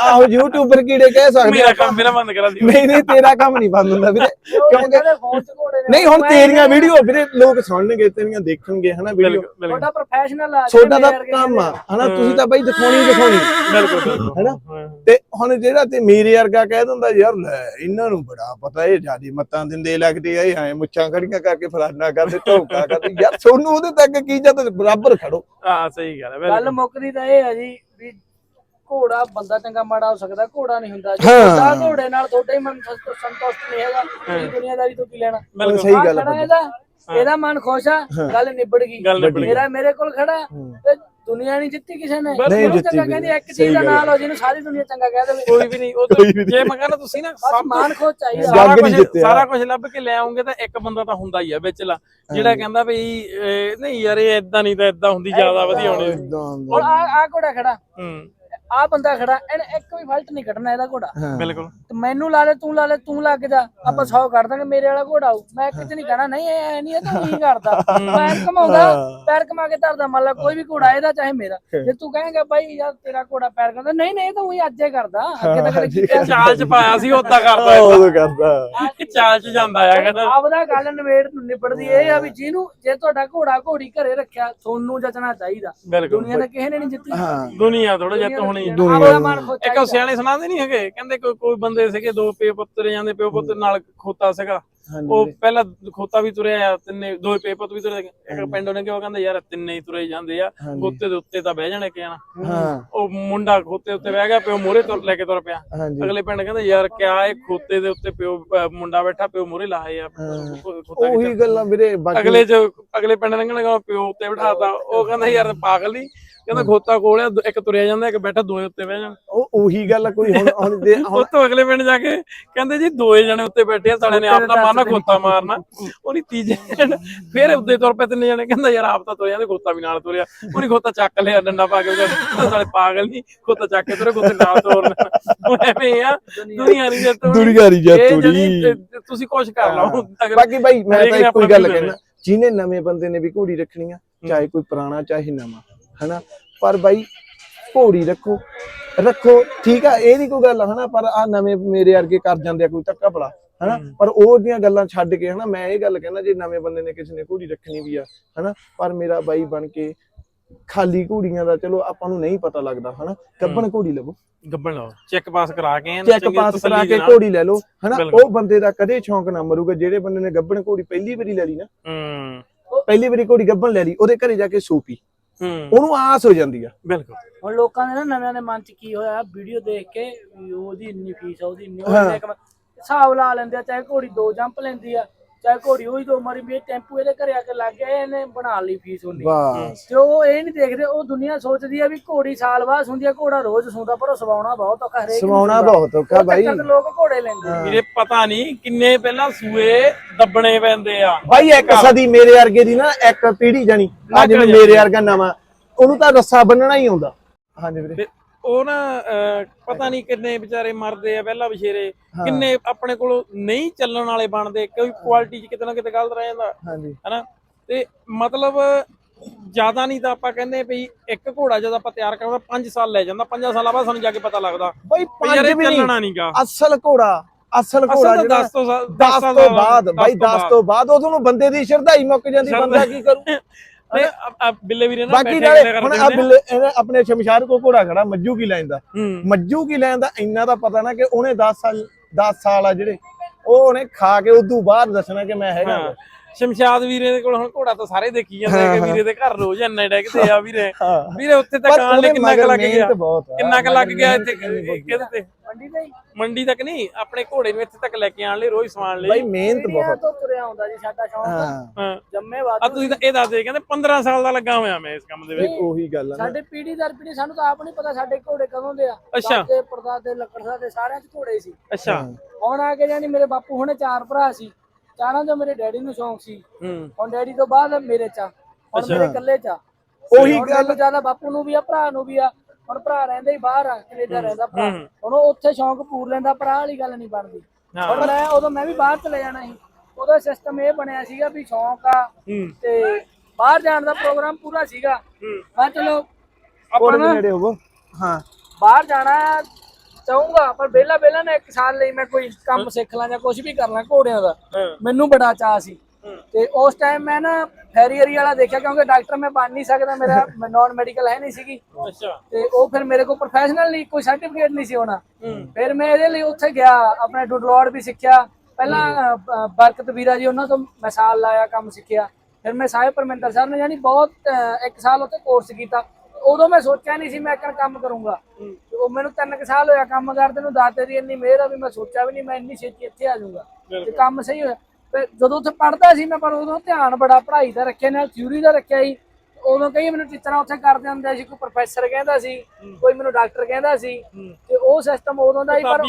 ਆਹੋ ਯੂਟਿਊਬਰ ਕੀੜੇ ਕਹਿ ਸਕਦੇ ਮੇਰਾ। ਕੰਮ ਮੇਰਾ ਬੰਦ ਕਰਾ ਦਿਓ। ਨਹੀਂ ਨਹੀਂ ਤੇਰਾ ਕੰਮ ਨਹੀਂ ਬੰਦ ਹੁੰਦਾ ਵੀਰੇ। ਕਿਉਂਕਿ ਨਹੀਂ ਹੁਣ ਤੇਰੀਆਂ ਵੀਡੀਓ ਵੀਰੇ ਲੋਕ ਸੁਣਨਗੇ ਤੇਰੀਆਂ ਦੇਖਣਗੇ ਹਨਾ ਵੀਡੀਓ ਤੁਹਾਡਾ ਪ੍ਰੋਫੈਸ਼ਨਲ ਆ ਛੋਟਾ ਦਾ ਕੰਮ ਆ ਹਨਾ ਤੁਸੀਂ ਤਾਂ ਬਾਈ ਦਿਖਾਉਣੀ ਦਿਖਾਉਣੀ। ਬਿਲਕੁਲ ਹੈਨਾ। ਤੇ ਹੁਣ ਜਿਹੜਾ ਤੇ ਮੇਰੇ ਵਰਗਾ ਕਹਿ ਦਿੰਦਾ ਯਾਰ ਲੈ ਇਹਨਾਂ ਨੂੰ ਬੜਾ ਪਤਾ ਇਹ ਜਿਆਦੀ ਮੱਤਾਂ ਦਿੰਦੇ ਲੱਗਦੇ ਆ ਇਹ ਐ ਮੁੱਛਾਂ ਖੜੀਆਂ ਕਰਕੇ ਫਲਾਨਾ ਕਰਦੇ ਢੋਕਾ ਕਰਦੇ ਯਾਰ ਤੁਹਾਨੂੰ ਉਹਦੇ ਤੱਕ ਕੀ ਜਦ ਬਰਾਬਰ ਖੜੋ। ਹਾਂ ਸਹੀ ਗੱਲ ਹੈ ਗੱਲ ਮੁੱਕਦੀ ਤਾਂ ਇਹ ਹੈ ਜੀ ਵੀ ਘੋੜਾ ਬੰਦਾ ਚੰਗਾ ਮਾੜਾ ਹੋ ਸਕਦਾ ਘੋੜਾ ਨਹੀਂ ਹੁੰਦਾ। ਜੇ ਹਾਂ। ਘੋੜੇ ਨਾਲ ਤੁਹਾਡਾ ਹੀ ਮਨ ਸੰਤੁ- ਸੰਤੁਸ਼ਟ ਨਹੀਂ ਹੈਗਾ ਤੁਸੀਂ ਦੁਨੀਆਦਾਰੀ ਤੋਂ ਕੀ ਲੈਣਾ? ਬਿਲਕੁਲ। ਸਹੀ ਆਹ ਗੱਲ ਖੜਾ ਹੈ ਇਹਦਾ ਇਹਦਾ ਮਨ ਖੁਸ਼ ਆ ਗੱਲ ਨਿਬੜ ਗਈ। ਗੱਲ ਨਿਬੜ ਗਈ। ਮੇਰਾ ਮੇਰੇ ਕੋਲ ਖੜਾ ਤੇ ਦੁਨੀਆ ਨਹੀਂ ਜਿੱਤੀ ਕਿਸੇ ਨੇ। ਨਹੀਂ ਜਿੱਤੀ ਚੰਗਾ। ਕਹਿੰਦੀ ਇੱਕ ਸਹੀ ਚੀਜ਼ ਦਾ ਗੱਲ ਨਾਲ ਹੋ ਜਿਹਨੂੰ ਸਾਰੀ ਦੁਨੀਆ ਚੰਗਾ ਕਹਿ ਦੇਵੇ। ਕੋਈ ਵੀ ਨਹੀਂ ਉਹ ਤਾਂ ਜੇ ਮੈਂ ਕਹਿੰਦਾ ਤੁਸੀਂ ਨਾ ਬਸ ਸਭ ਮਾਨ ਖੁਸ਼ ਚਾਹੀਦਾ ਜੱਗ ਸਾਰਾ ਨਹੀਂ ਕੁਝ ਜਿੱਤਿਆ। ਸਾਰਾ ਕੁਝ ਲੱਭ ਕੇ ਲੈ ਆਉਂਗੇ ਤਾਂ ਇੱਕ ਬੰਦਾ ਤਾਂ ਹੁੰਦਾ ਹੀ ਆ ਵਿਚਲਾ ਜਿਹੜਾ ਕਹਿੰਦਾ ਵੀ ਇਹ ਨਹੀਂ ਯਾਰ ਇਹ ਇਦਾਂ ਨਹੀਂ ਤਾਂ ਇਦਾਂ ਹੁੰਦੀ ਜ਼ਿਆਦਾ ਵਧੀਆ ਹੋਣੀ। ਸੀ। ਹੁਣ ਆ ਆ ਘੋੜਾ ਖੜਾ। ਹੂੰ। ਆ ਬੰਦਾ ਖੜਾ ਇਹਨੇ ਇੱਕ ਵੀ ਫਲਟ ਨਹੀਂ ਕੱਢਣਾ ਇਹਦਾ ਘੋੜਾ। ਬਿਲਕੁਲ। ਤੇ ਮੈਨੂੰ ਲਾ ਲੈ ਤੂੰ ਲਾ ਲੈ ਤੂੰ ਲੱਗ ਜਾ। ਆਪਾਂ 100 ਕੱਢ ਦਾਂਗੇ ਮੇਰੇ ਵਾਲਾ ਘੋੜਾ ਆਊ। ਮੈਂ ਚ ਨਹੀਂ ਕਹਿਣਾ ਨਹੀਂ ਇਹ ਐ ਨਹੀਂ ਇਹ ਤਾਂ ਨਹੀਂ ਕਰਦਾ। ਪੈਰ ਕਮਾਉਂਦਾ ਪੈਰ ਕਮਾ ਕੇ ਧਰਦਾ ਮੰਨ ਲਾ ਕੋਈ ਵੀ ਘੋੜਾ ਇਹਦਾ ਚਾਹੇ ਮੇਰਾ। ਜੇ ਤੂੰ ਕਹੇਂਗਾ ਬਾਈ ਯਾਰ ਤੇਰਾ ਘੋੜਾ ਪੈਰ ਕਰਦਾ ਨਹੀਂ ਨਹੀਂ ਇਹ ਤਾਂ ਉਹੀ ਅੱਜੇ ਕਰਦਾ। ਅੱਗੇ ਤਾਂ ਕਦੇ ਕੀਤਾ ਚਾਲ ਚ ਪਾਇਆ ਸੀ ਉਦਾਂ ਕਰਦਾ। ਉਹ ਕਰਦਾ ਚਾਲ ਚ ਜਾਂਦਾ ਆ ਕਹਿੰਦਾ। ਆਪਦਾ ਗੱਲ ਨਵੇੜ ਨੂੰ ਨਿਬੜਦੀ ਇਹ ਆ ਵੀ ਜਿਹਨੂੰ ਜੇ ਤੁਹਾਡਾ ਘੋੜਾ ਘੋੜੀ ਘਰੇ ਰੱਖਿਆ ਤੁਹਾਨੂੰ ਜਚਣਾ ਚਾਹੀਦਾ। ਦੁਨੀਆ ਤਾਂ ਕਿਸੇ ਨੇ ਨਹੀਂ ਜਿੱਤੀ। ਹਾਂ। ਦੁਨੀਆ ਥੋੜਾ ਜਿਹਾ ਹੋਣੀ ਆ ਆਪਦਾ ਮਨ ਖੁਸ਼ ਇੱਕ ਉਹ ਸਿਆਣੇ ਸੁਣਾਉਂਦੇ ਨਹੀਂ ਹੈਗੇ? ਕਹਿੰਦੇ ਕੋਈ ਕੋਈ ਬੰਦੇ ਸੀਗੇ ਦੋ ਪਿਓ ਪੁੱਤ ਤੁਰੇ ਜਾਂਦੇ ਪਿਓ ਪੁੱਤ ਨਾਲ ਖੋਤਾ ਸੀਗਾ। ਉਹ ਪਹਿਲਾਂ ਖੋਤਾ ਵੀ ਤੁਰਿਆ ਆ ਤਿੰਨੇ ਦੋ ਪਿਓ ਪੁੱਤ ਵੀ ਤੁਰੇ ਇੱਕ ਪਿੰਡ ਉਹਨੇ ਕਿਹਾ ਕਹਿੰਦਾ ਯਾਰ ਤਿੰਨੇ ਹੀ ਤੁਰੇ ਜਾਂਦੇ ਆ। ਖੋਤੇ ਦੇ ਉੱਤੇ ਤਾਂ ਬਹਿ ਜਾਣੇ ਕਿਆਣਾ ਹਾਂ। ਉਹ ਮੁੰਡਾ ਖੋਤੇ ਉੱਤੇ ਬਹਿ ਗਿਆ ਪਿਓ ਮੋਰੇ ਤੁਰ ਲੈ ਕੇ ਤੁਰ ਪਿਆ। ਅਗਲੇ ਪਿੰਡ ਕਹਿੰਦਾ ਯਾਰ ਕਿਆ ਇਹ ਖੋਤੇ ਦੇ ਉੱਤੇ ਪਿਓ ਮੁੰਡਾ ਬੈਠਾ ਪਿਓ ਮੋਰੇ ਲਾਏ ਆ? ਉਹੀ ਗੱਲਾਂ ਵੀਰੇ ਅਗਲੇ ਚ ਅਗਲੇ ਪਿੰਡ ਲੰਘਣ ਲੱਗਾ ਪਿਓ ਉੱਤੇ ਬਿਠਾਤਾ। ਉਹ ਕਹਿੰਦਾ ਯਾਰ ਪਾਗਲ ਨਹੀਂ ਕਹਿੰਦਾ ਖੋਤਾ ਕੋਲ ਆ, ਇੱਕ ਤੁਰਿਆ ਜਾਂਦਾ ਇੱਕ ਬੈਠਾ ਦੋਏ ਉੱਤੇ ਬਹਿ ਜਾਣ ਉਹ ਉਹੀ ਗੱਲ ਆ, ਕੋਈ ਹੁਣ ਹੁਣ ਦੇ [LAUGHS] ਹੁਣ ਉਹ ਤੋਂ ਅਗਲੇ ਪਿੰਡ ਜਾ ਕੇ ਕਹਿੰਦੇ ਜੀ ਦੋਏ ਜਣੇ ਉੱਤੇ ਬੈਠੇ ਆ ਸਾਲੇ ਨੇ ਆਪ ਤਾਂ ਮਾਰਨਾ ਖੋਤਾ ਮਾਰਨਾ। ਉਹਨੀ ਤੀਜੇ ਫਿਰ ਉੱਤੇ ਤੁਰ ਪਏ ਤਿੰਨੇ ਜਣੇ ਕਹਿੰਦਾ ਯਾਰ ਆਪ ਤਾਂ ਤੁਰਿਆ ਤੇ ਖੋਤਾ ਵੀ ਨਾਲ ਤੁਰਿਆ। ਉਹਨੀ ਖੋਤਾ ਚੱਕ ਲਿਆ ਡੰਡਾ ਪਾ ਕੇ ਉਹਦਾ ਕਹਿੰਦਾ ਸਾਲੇ ਪਾਗਲ ਨਹੀਂ ਖੋਤਾ ਚੱਕ ਕੇ ਤੁਰੇ ਖੋਤੇ ਨਾਲ ਤੋਰਨਾ ਉਹ ਐਵੇਂ ਆ ਦੁਨੀਆ ਨਹੀਂ ਜਿੱਤ ਹੋਣੀ। ਦੁਨੀਆ ਨਹੀਂ ਜਿੱਤ ਇਹ ਹੋਣੀ। ਜਿਹੜੀ, ਤੇ ਤੁਸੀਂ ਕੁਛ ਕਰ ਲਓ। ਬਾਕੀ ਬਾਈ ਮੈਂ ਤਾਂ ਇੱਕੋ ਹੀ ਗੱਲ ਕਹਿਣਾ। ਜਿਹਨੇ ਨਵੇਂ ਬੰਦੇ ਨੇ ਵੀ ਘੋੜੀ ਰੱਖਣੀ ਆ ਚਾਹੇ ਕੋਈ ਪੁਰਾਣਾ ਚਾਹੇ ਨਵਾਂ। ਹਨਾ? ਪਰ ਬਾਈ ਘੋੜੀ ਰੱਖੋ। ਰੱਖੋ ਠੀਕ ਆ ਇਹ ਨਹੀਂ ਕੋਈ ਗੱਲ ਹਨਾ? ਪਰ ਆ ਨਵੇਂ ਮੇਰੇ ਵਰਗੇ ਕਰ ਜਾਂਦੇ ਆ ਕੋਈ ਧੱਕਾ ਭਲਾ ਹਨਾ? ਪਰ ਉਹ ਦੀਆਂ ਗੱਲਾਂ ਛੱਡ ਕੇ ਹਨਾ? ਮੈਂ ਇਹ ਗੱਲ ਕਹਿੰਦਾ ਜੇ ਨਵੇਂ ਬੰਦੇ ਨੇ ਕਿਸੇ ਨੇ ਘੋੜੀ ਰੱਖਣੀ ਵੀ ਆ ਹਨਾ? ਪਰ ਮੇਰਾ ਬਾਈ ਬਣ ਕੇ ਖਾਲੀ ਘੋੜੀਆਂ ਦਾ ਚਲੋ ਆਪਾਂ ਨੂੰ ਨਹੀਂ ਪਤਾ ਲੱਗਦਾ ਹਨਾ? ਗੱਬਣ ਘੋੜੀ ਲਵੋ। ਗੱਬਣ ਲਓ। ਚੈੱਕ ਪਾਸ ਕਰਾ ਕੇ ਚੈੱਕ ਪਾਸ ਕਰਾ ਕੇ। ਘੋੜੀ ਲੈ ਲਓ ਹਨਾ। ਉਹ ਬੰਦੇ ਦਾ ਕਦੇ ਸ਼ੌਂਕ ਨਾ ਮਰੂਗਾ ਜਿਹੜੇ ਬੰਦੇ ਨੇ ਗੱਬਣ ਘੋੜੀ ਪਹਿਲੀ ਵਾਰੀ ਲੈ ਲਈ ਨਾ। ਹੂੰ। ਪਹਿਲੀ ਵਾਰੀ ਘੋੜੀ ਗੱਬਣ ਲੈ ਲਈ ਉਹਦੇ ਘਰੇ ਜਾ ਕੇ ਸੋਪੀ ਉਹਨੂੰ ਆਸ ਹੋ ਜਾਂਦੀ ਆ। ਬਿਲਕੁਲ। ਹੁਣ ਲੋਕਾਂ ਦੇ ਨਾ ਨਵਿਆਂ ਦੇ ਮਨ ਚ ਕੀ ਹੋਇਆ ਵੀਡੀਓ ਦੇਖ ਕੇ ਵੀ ਉਹਦੀ ਇੰਨੀ ਫੀਸ ਆ ਉਹਦੀ ਇੰਨੀ ਉਹ ਹਾਂ। ਇੰਨੇ ਕਮਾ- ਹਿਸਾਬ ਲਾ ਲੈਂਦੇ ਆ ਚਾਹੇ ਘੋੜੀ ਦੋ ਜੰਪ ਲੈਂਦੀ ਆ ਚਾਹੇ ਘੋੜੀ ਉਹੀ ਦੋ ਮਾਰੀ ਵੀ ਟੈਂਪੂ ਇਹਦੇ ਘਰੇ ਆ ਕੇ ਲੱਗ ਗਿਆ ਇਹਨੇ ਬਣਾ ਲਈ ਫੀਸ ਉਹਨੇ ਵਾਹ ਤੇ ਉਹ ਇਹ ਨਹੀਂ ਦੇਖਦੇ ਉਹ ਦੁਨੀਆ ਸੋਚਦੀ ਆ ਵੀ ਘੋੜੀ ਸਾਲ ਬਾਅਦ ਹੁੰਦੀ ਆ ਘੋੜਾ ਰੋਜ਼ ਸੁੰਦਾ ਪਰ ਉਹ ਸਵਾਉਣਾ ਬਹੁਤ ਔਖਾ ਹਰੇਕ ਨੂੰ ਸਵਾਉਣਾ। ਬਹੁਤ ਔਖਾ ਬਾਈ। ਚੱਕਰ ਤੇ ਲੋਕ ਘੋੜੇ ਲੈਂਦੇ ਆ। ਵੀਰੇ ਪਤਾ ਨਹੀਂ ਕਿੰਨੇ ਪਹਿਲਾਂ ਸੂਏ ਦੱਬਣੇ ਪੈਂਦੇ ਆ। ਬਾਈ ਇੱਕ ਸਦੀ ਮੇਰੇ ਵਰਗੇ ਦੀ ਨਾ ਇੱਕ ਪੀੜੀ ਜਾਣੀ। ਅੱਜ ਮੇਰੇ ਵਰਗਾ ਨਵਾਂ। ਉਹਨੂੰ ਤਾਂ ਰੱਸਾ ਬੰਨਣਾ ਹੀ ਆਉਂਦਾ। ਹਾਂਜੀ ਵੀਰੇ। ਤੇ ਉਹ ਨਾ ਪਤਾ ਨਹੀਂ ਕਿੰਨੇ ਵਿਚਾਰੇ ਮਰਦੇ ਆ ਪਹਿਲਾਂ ਵਿਸ਼ੇਰੇ ਕਿੰਨੇ ਆਪਣੇ ਕੋਲ ਨਹੀਂ ਚੱਲਣ ਵਾਲੇ ਬਣਦੇ ਕੋਈ ਕੁਆਲਿਟੀ ਚ ਕਿਤੇ ਨਾ ਕਿਤੇ ਗਲਤ ਰਹਿ ਜਾਂਦਾ। ਹਨਾ? ਤੇ ਮਤਲਬ ਜ਼ਿਆਦਾ ਨਹੀਂ ਤਾਂ ਆਪਾਂ ਕਹਿੰਦੇ ਵੀ ਇੱਕ ਘੋੜਾ ਜਦ ਆਪਾਂ ਤਿਆਰ ਕਰਦਾ 5 ਸਾਲ ਲੈ ਜਾਂਦਾ 5 ਸਾਲਾਂ ਬਾਅਦ ਸਾਨੂੰ ਜਾ ਕੇ ਪਤਾ ਲੱਗਦਾ। ਬਾਈ ਪੰਜ ਵੀ ਨਹੀਂ ਚੱਲਣਾ ਨਹੀਂਗਾ। ਅਸਲ ਘੋੜਾ ਅਸਲ ਘੋੜਾ ਜਿਹੜਾ 10 ਤੋਂ 10 ਤੋਂ ਬਾਅਦ ਬਾਈ 10 ਤੋਂ ਬਾਅਦ ਉਦੋਂ ਨੂੰ ਬੰਦੇ ਦੀ ਸ਼ਰਧਾਈ ਮੁੱਕ ਜਾਂਦੀ ਬੰਦਾ ਕੀ ਕਰੂ? [LAUGHS] ਨਹੀਂ ਆ- ਆ ਬਿੱਲੇ ਵੀਰੇ ਨਾ ਬਾਕੀ ਨਾਲੇ ਹੁਣ ਆ। ਬਿੱਲੇ ਇਹਨੇ ਆਪਣੇ ਸ਼ਮਸ਼ਾਰ ਕੋ ਘੋੜਾ ਖੜਾ ਮੱਜੂ ਕੀ ਲੈਂਦਾ ਹੂੰ। ਮੱਜੂ ਕੀ ਲੈਂਦਾ ਇੰਨਾ ਤਾਂ ਪਤਾ ਨਾ ਕਿ ਉਹਨੇ 10 ਸਾਲ 10 ਸਾਲ ਆ ਜਿਹੜੇ ਉਹ ਉਹਨੇ ਖਾ ਕੇ ਉਦੋਂ ਬਾਅਦ ਦੱਸਣਾ ਕਿ ਮੈਂ ਹੈਗਾ। ਸ਼ਮਸ਼ਾਦ ਵੀਰੇ ਦੇ ਕੋਲ ਹੁਣ ਘੋੜਾ ਤਾਂ ਸਾਰੇ ਦੇਖੀ ਜਾਂਦੇ ਆ ਕਿ ਵੀਰੇ ਦੇ ਘਰ ਰੋਜ਼ ਇੰਨੇ ਡੈਗਦੇ ਆ ਵੀਰੇ। ਵੀਰੇ ਉੱਥੇ ਤਾਂ ਕਾਂ ਲਈ ਉਹਦੇ ਕਿੰਨਾ ਕੁ ਲੱਗ ਗਿਆ। ਕਿੰਨਾ ਕੁ ਲੱਗ ਗਿਆ ਇੱਥੇ ਕਿਹਦੇ ਤੇ? ਮੰਡੀ ਤੇ ਹੀ। ਮੰਡੀ ਤੱਕ ਨਹੀਂ ਆਪਣੇ ਘੋੜੇ ਨੂੰ ਇੱਥੇ ਤੱਕ ਲੈ ਕੇ ਆਣ ਲਈ ਰੋਜ਼ ਸਮਾਨ ਲਈ। ਬਾਈ ਮਿਹਨਤ ਬਹੁਤ। ਤੋਂ ਤੁਰਿਆ ਆਉਂਦਾ ਜੀ ਸਾਡਾ ਸ਼ੌਂਕ। ਹਾਂ। ਹਾਂ। ਜੰਮੇ ਆ ਤੁਸੀਂ ਤਾਂ ਇਹ ਦੱਸਦੇ ਕਹਿੰਦੇ 15 ਸਾਲ ਦਾ ਲੱਗਾ ਹੋਇਆ ਮੈਂ ਇਸ ਕੰਮ ਦੇ ਵਿੱਚ। ਉਹੀ ਗੱਲ ਆ ਸਾਡੇ ਪੀੜੀ ਦਰ ਪੀੜੀ ਸਾਨੂੰ ਤਾਂ ਆਪ ਨਹੀਂ ਪਤਾ ਸਾਡੇ ਘੋੜੇ ਕਦੋਂ ਦੇ ਆ। ਅੱਛਾ। ਦਾਦੇ ਪੜਦਾਦੇ ਲੱਕੜਦਾਦੇ ਸਾਰਿਆਂ 'ਚ ਘੋੜੇ ਸੀ। ਅੱਛਾ। ਹੁਣ ਆ ਕੇ ਜਾਨੀ ਮੇਰੇ ਬਾਪੂ ਹੁਣੇ ਚਾਰ ਭਰਾ ਸੀ। ਚਾਰਾਂ ਚੋਂ ਮੇਰੇ ਡੈਡੀ ਨੂੰ ਸ਼ੌਂਕ ਸੀ। ਹੂੰ। ਹੁਣ ਡੈਡੀ ਤੋਂ ਬਾਅਦ ਮੇਰੇ ਚਾ ਹੁਣ ਮੇਰੇ ਇਕੱਲੇ ਚਾ ਉਹੀ ਹੁਣ ਗੱਲ ਮੈਨੂੰ ਜ਼ਿਆਦਾ ਬਾਪੂ ਨੂੰ ਵੀ ਆ ਭਰਾ ਨੂੰ ਵੀ ਆ। ਹੁਣ ਭਰਾ ਰਹਿੰਦੇ ਹੀ ਬਾਹਰ ਆ ਕੈਨੇਡਾ ਰਹਿੰਦਾ ਭਰਾ। ਹੂੰ। ਹੁਣ ਉਹ ਉੱਥੇ ਸ਼ੌਂਕ ਪੂਰ ਲੈਂਦਾ ਭਰਾ ਵਾਲੀ ਗੱਲ ਨਹੀਂ ਬਣਦੀ। ਹਾਂ। ਹੁਣ ਮੈਂ ਉਦੋਂ ਮੈਂ ਵੀ ਬਾਹਰ ਚਲੇ ਜਾਣਾ ਸੀ। ਉਹਦਾ ਸਿਸਟਮ ਇਹ ਬਣਿਆ ਸੀਗਾ ਵੀ ਸ਼ੌਂਕ ਆ ਹੂੰ। ਤੇ ਬਾਹਰ ਜਾਣ ਦਾ ਪ੍ਰੋਗਰਾਮ ਪੂਰਾ ਸੀਗਾ। ਹੂੰ। ਮੈਂ ਚਲੋ ਆਪਾਂ ਨਾ ਨੇੜੇ ਹੋਵੋ। ਹਾਂ। ਬਾਹਰ ਜਾਣਾ ਚਾਹੂੰਗਾ ਪਰ ਪਹਿਲਾਂ ਪਹਿਲਾਂ ਨਾ ਇੱਕ ਸਾਲ ਲਈ ਮੈਂ ਕੋਈ ਕੰਮ ਸਿੱਖ ਲਾਂ ਜਾਂ ਕੁਝ ਵੀ ਕਰ ਲਾਂ ਘੋੜਿਆਂ ਦਾ। ਮੈਨੂੰ ਬੜਾ ਚਾਅ ਸੀ। ਤੇ ਉਸ ਟਾਈਮ ਮੈਂ ਨਾ ਫੈਰੀਅਰੀ ਵਾਲਾ ਦੇਖਿਆ ਕਿਉਂਕਿ ਡਾਕਟਰ ਮੈਂ ਬਣ ਨਹੀਂ ਸਕਦਾ ਮੇਰਾ [LAUGHS] ਨਾਨ ਮੈਡੀਕਲ ਹੈ ਨਹੀਂ ਸੀਗੀ। ਅੱਛਾ। ਤੇ ਉਹ ਫਿਰ ਮੇਰੇ ਕੋਲ ਪ੍ਰੋਫੈਸ਼ਨਲ ਨਹੀਂ ਕੋਈ ਸਰਟੀਫਿਕੇਟ ਨਹੀਂ ਸੀ ਹੋਣਾ। ਫਿਰ ਮੈਂ ਇਹਦੇ ਲਈ ਉੱਥੇ ਗਿਆ ਆਪਣੇ ਡੁਡਲੌਰ ਵੀ ਸਿੱਖਿਆ। ਪਹਿਲਾਂ ਬਰਕਤ ਵੀਰਾ ਜੀ ਉਹਨਾਂ ਤੋਂ ਮੈਂ ਸਾਲ ਲਾਇਆ ਕੰਮ ਸਿੱਖਿਆ। ਫਿਰ ਮੈਂ ਸਾਹਿਬ ਪਰਮਿੰਦਰ ਸਾਹਿਬ ਨੇ ਜਾਨੀ ਬਹੁਤ ਇੱਕ ਸਾਲ ਉੱਥੇ ਕੋਰਸ ਕੀਤਾ। ਉਦੋਂ ਮੈਂ ਸੋਚਿਆ ਨਹੀਂ ਸੀ ਮੈਂ ਇੱਕ ਕੰਮ ਕਰੂੰਗਾ। ਉਹ ਮੈਨੂੰ ਤਿੰਨ ਕੁ ਸਾਲ ਹੋਇਆ ਕੰਮ ਕਰਦੇ ਨੂੰ ਦਾਤੇ ਦੀ ਇੰਨੀ ਮਿਹਰ ਆ ਵੀ ਮੈਂ ਸੋਚਿਆ ਵੀ ਨਹੀਂ ਮੈਂ ਇੰਨੀ ਛੇਤੀ ਇੱਥੇ ਆ ਜਾਊਂਗਾ। ਤੇ। ਕੰਮ ਸਹੀ ਹੋਇਆ ਤੇ ਜਦੋਂ ਉੱਥੇ ਪੜ੍ਹਦਾ ਸੀ ਮੈਂ ਪਰ ਉਦੋਂ ਧਿਆਨ ਬੜਾ ਪੜ੍ਹਾਈ ਦਾ ਰੱਖਿਆ ਨਾਲ ਥਿਊਰੀ ਦਾ ਰੱਖਿਆ ਸੀ। ਉਦੋਂ ਕਈ ਮੈਨੂੰ ਟੀਚਰਾਂ ਉੱਥੇ ਕਰਦੇ ਹੁੰਦੇ ਸੀ ਕੋਈ ਪ੍ਰੋਫੈਸਰ ਕਹਿੰਦਾ ਸੀ ਕੋਈ ਮੈਨੂੰ ਡਾਕਟਰ ਕਹਿੰਦਾ ਸੀ ਤੇ ਉਹ ਸਿਸਟਮ ਉਦੋਂ ਦਾ ਹੀ ਪਰ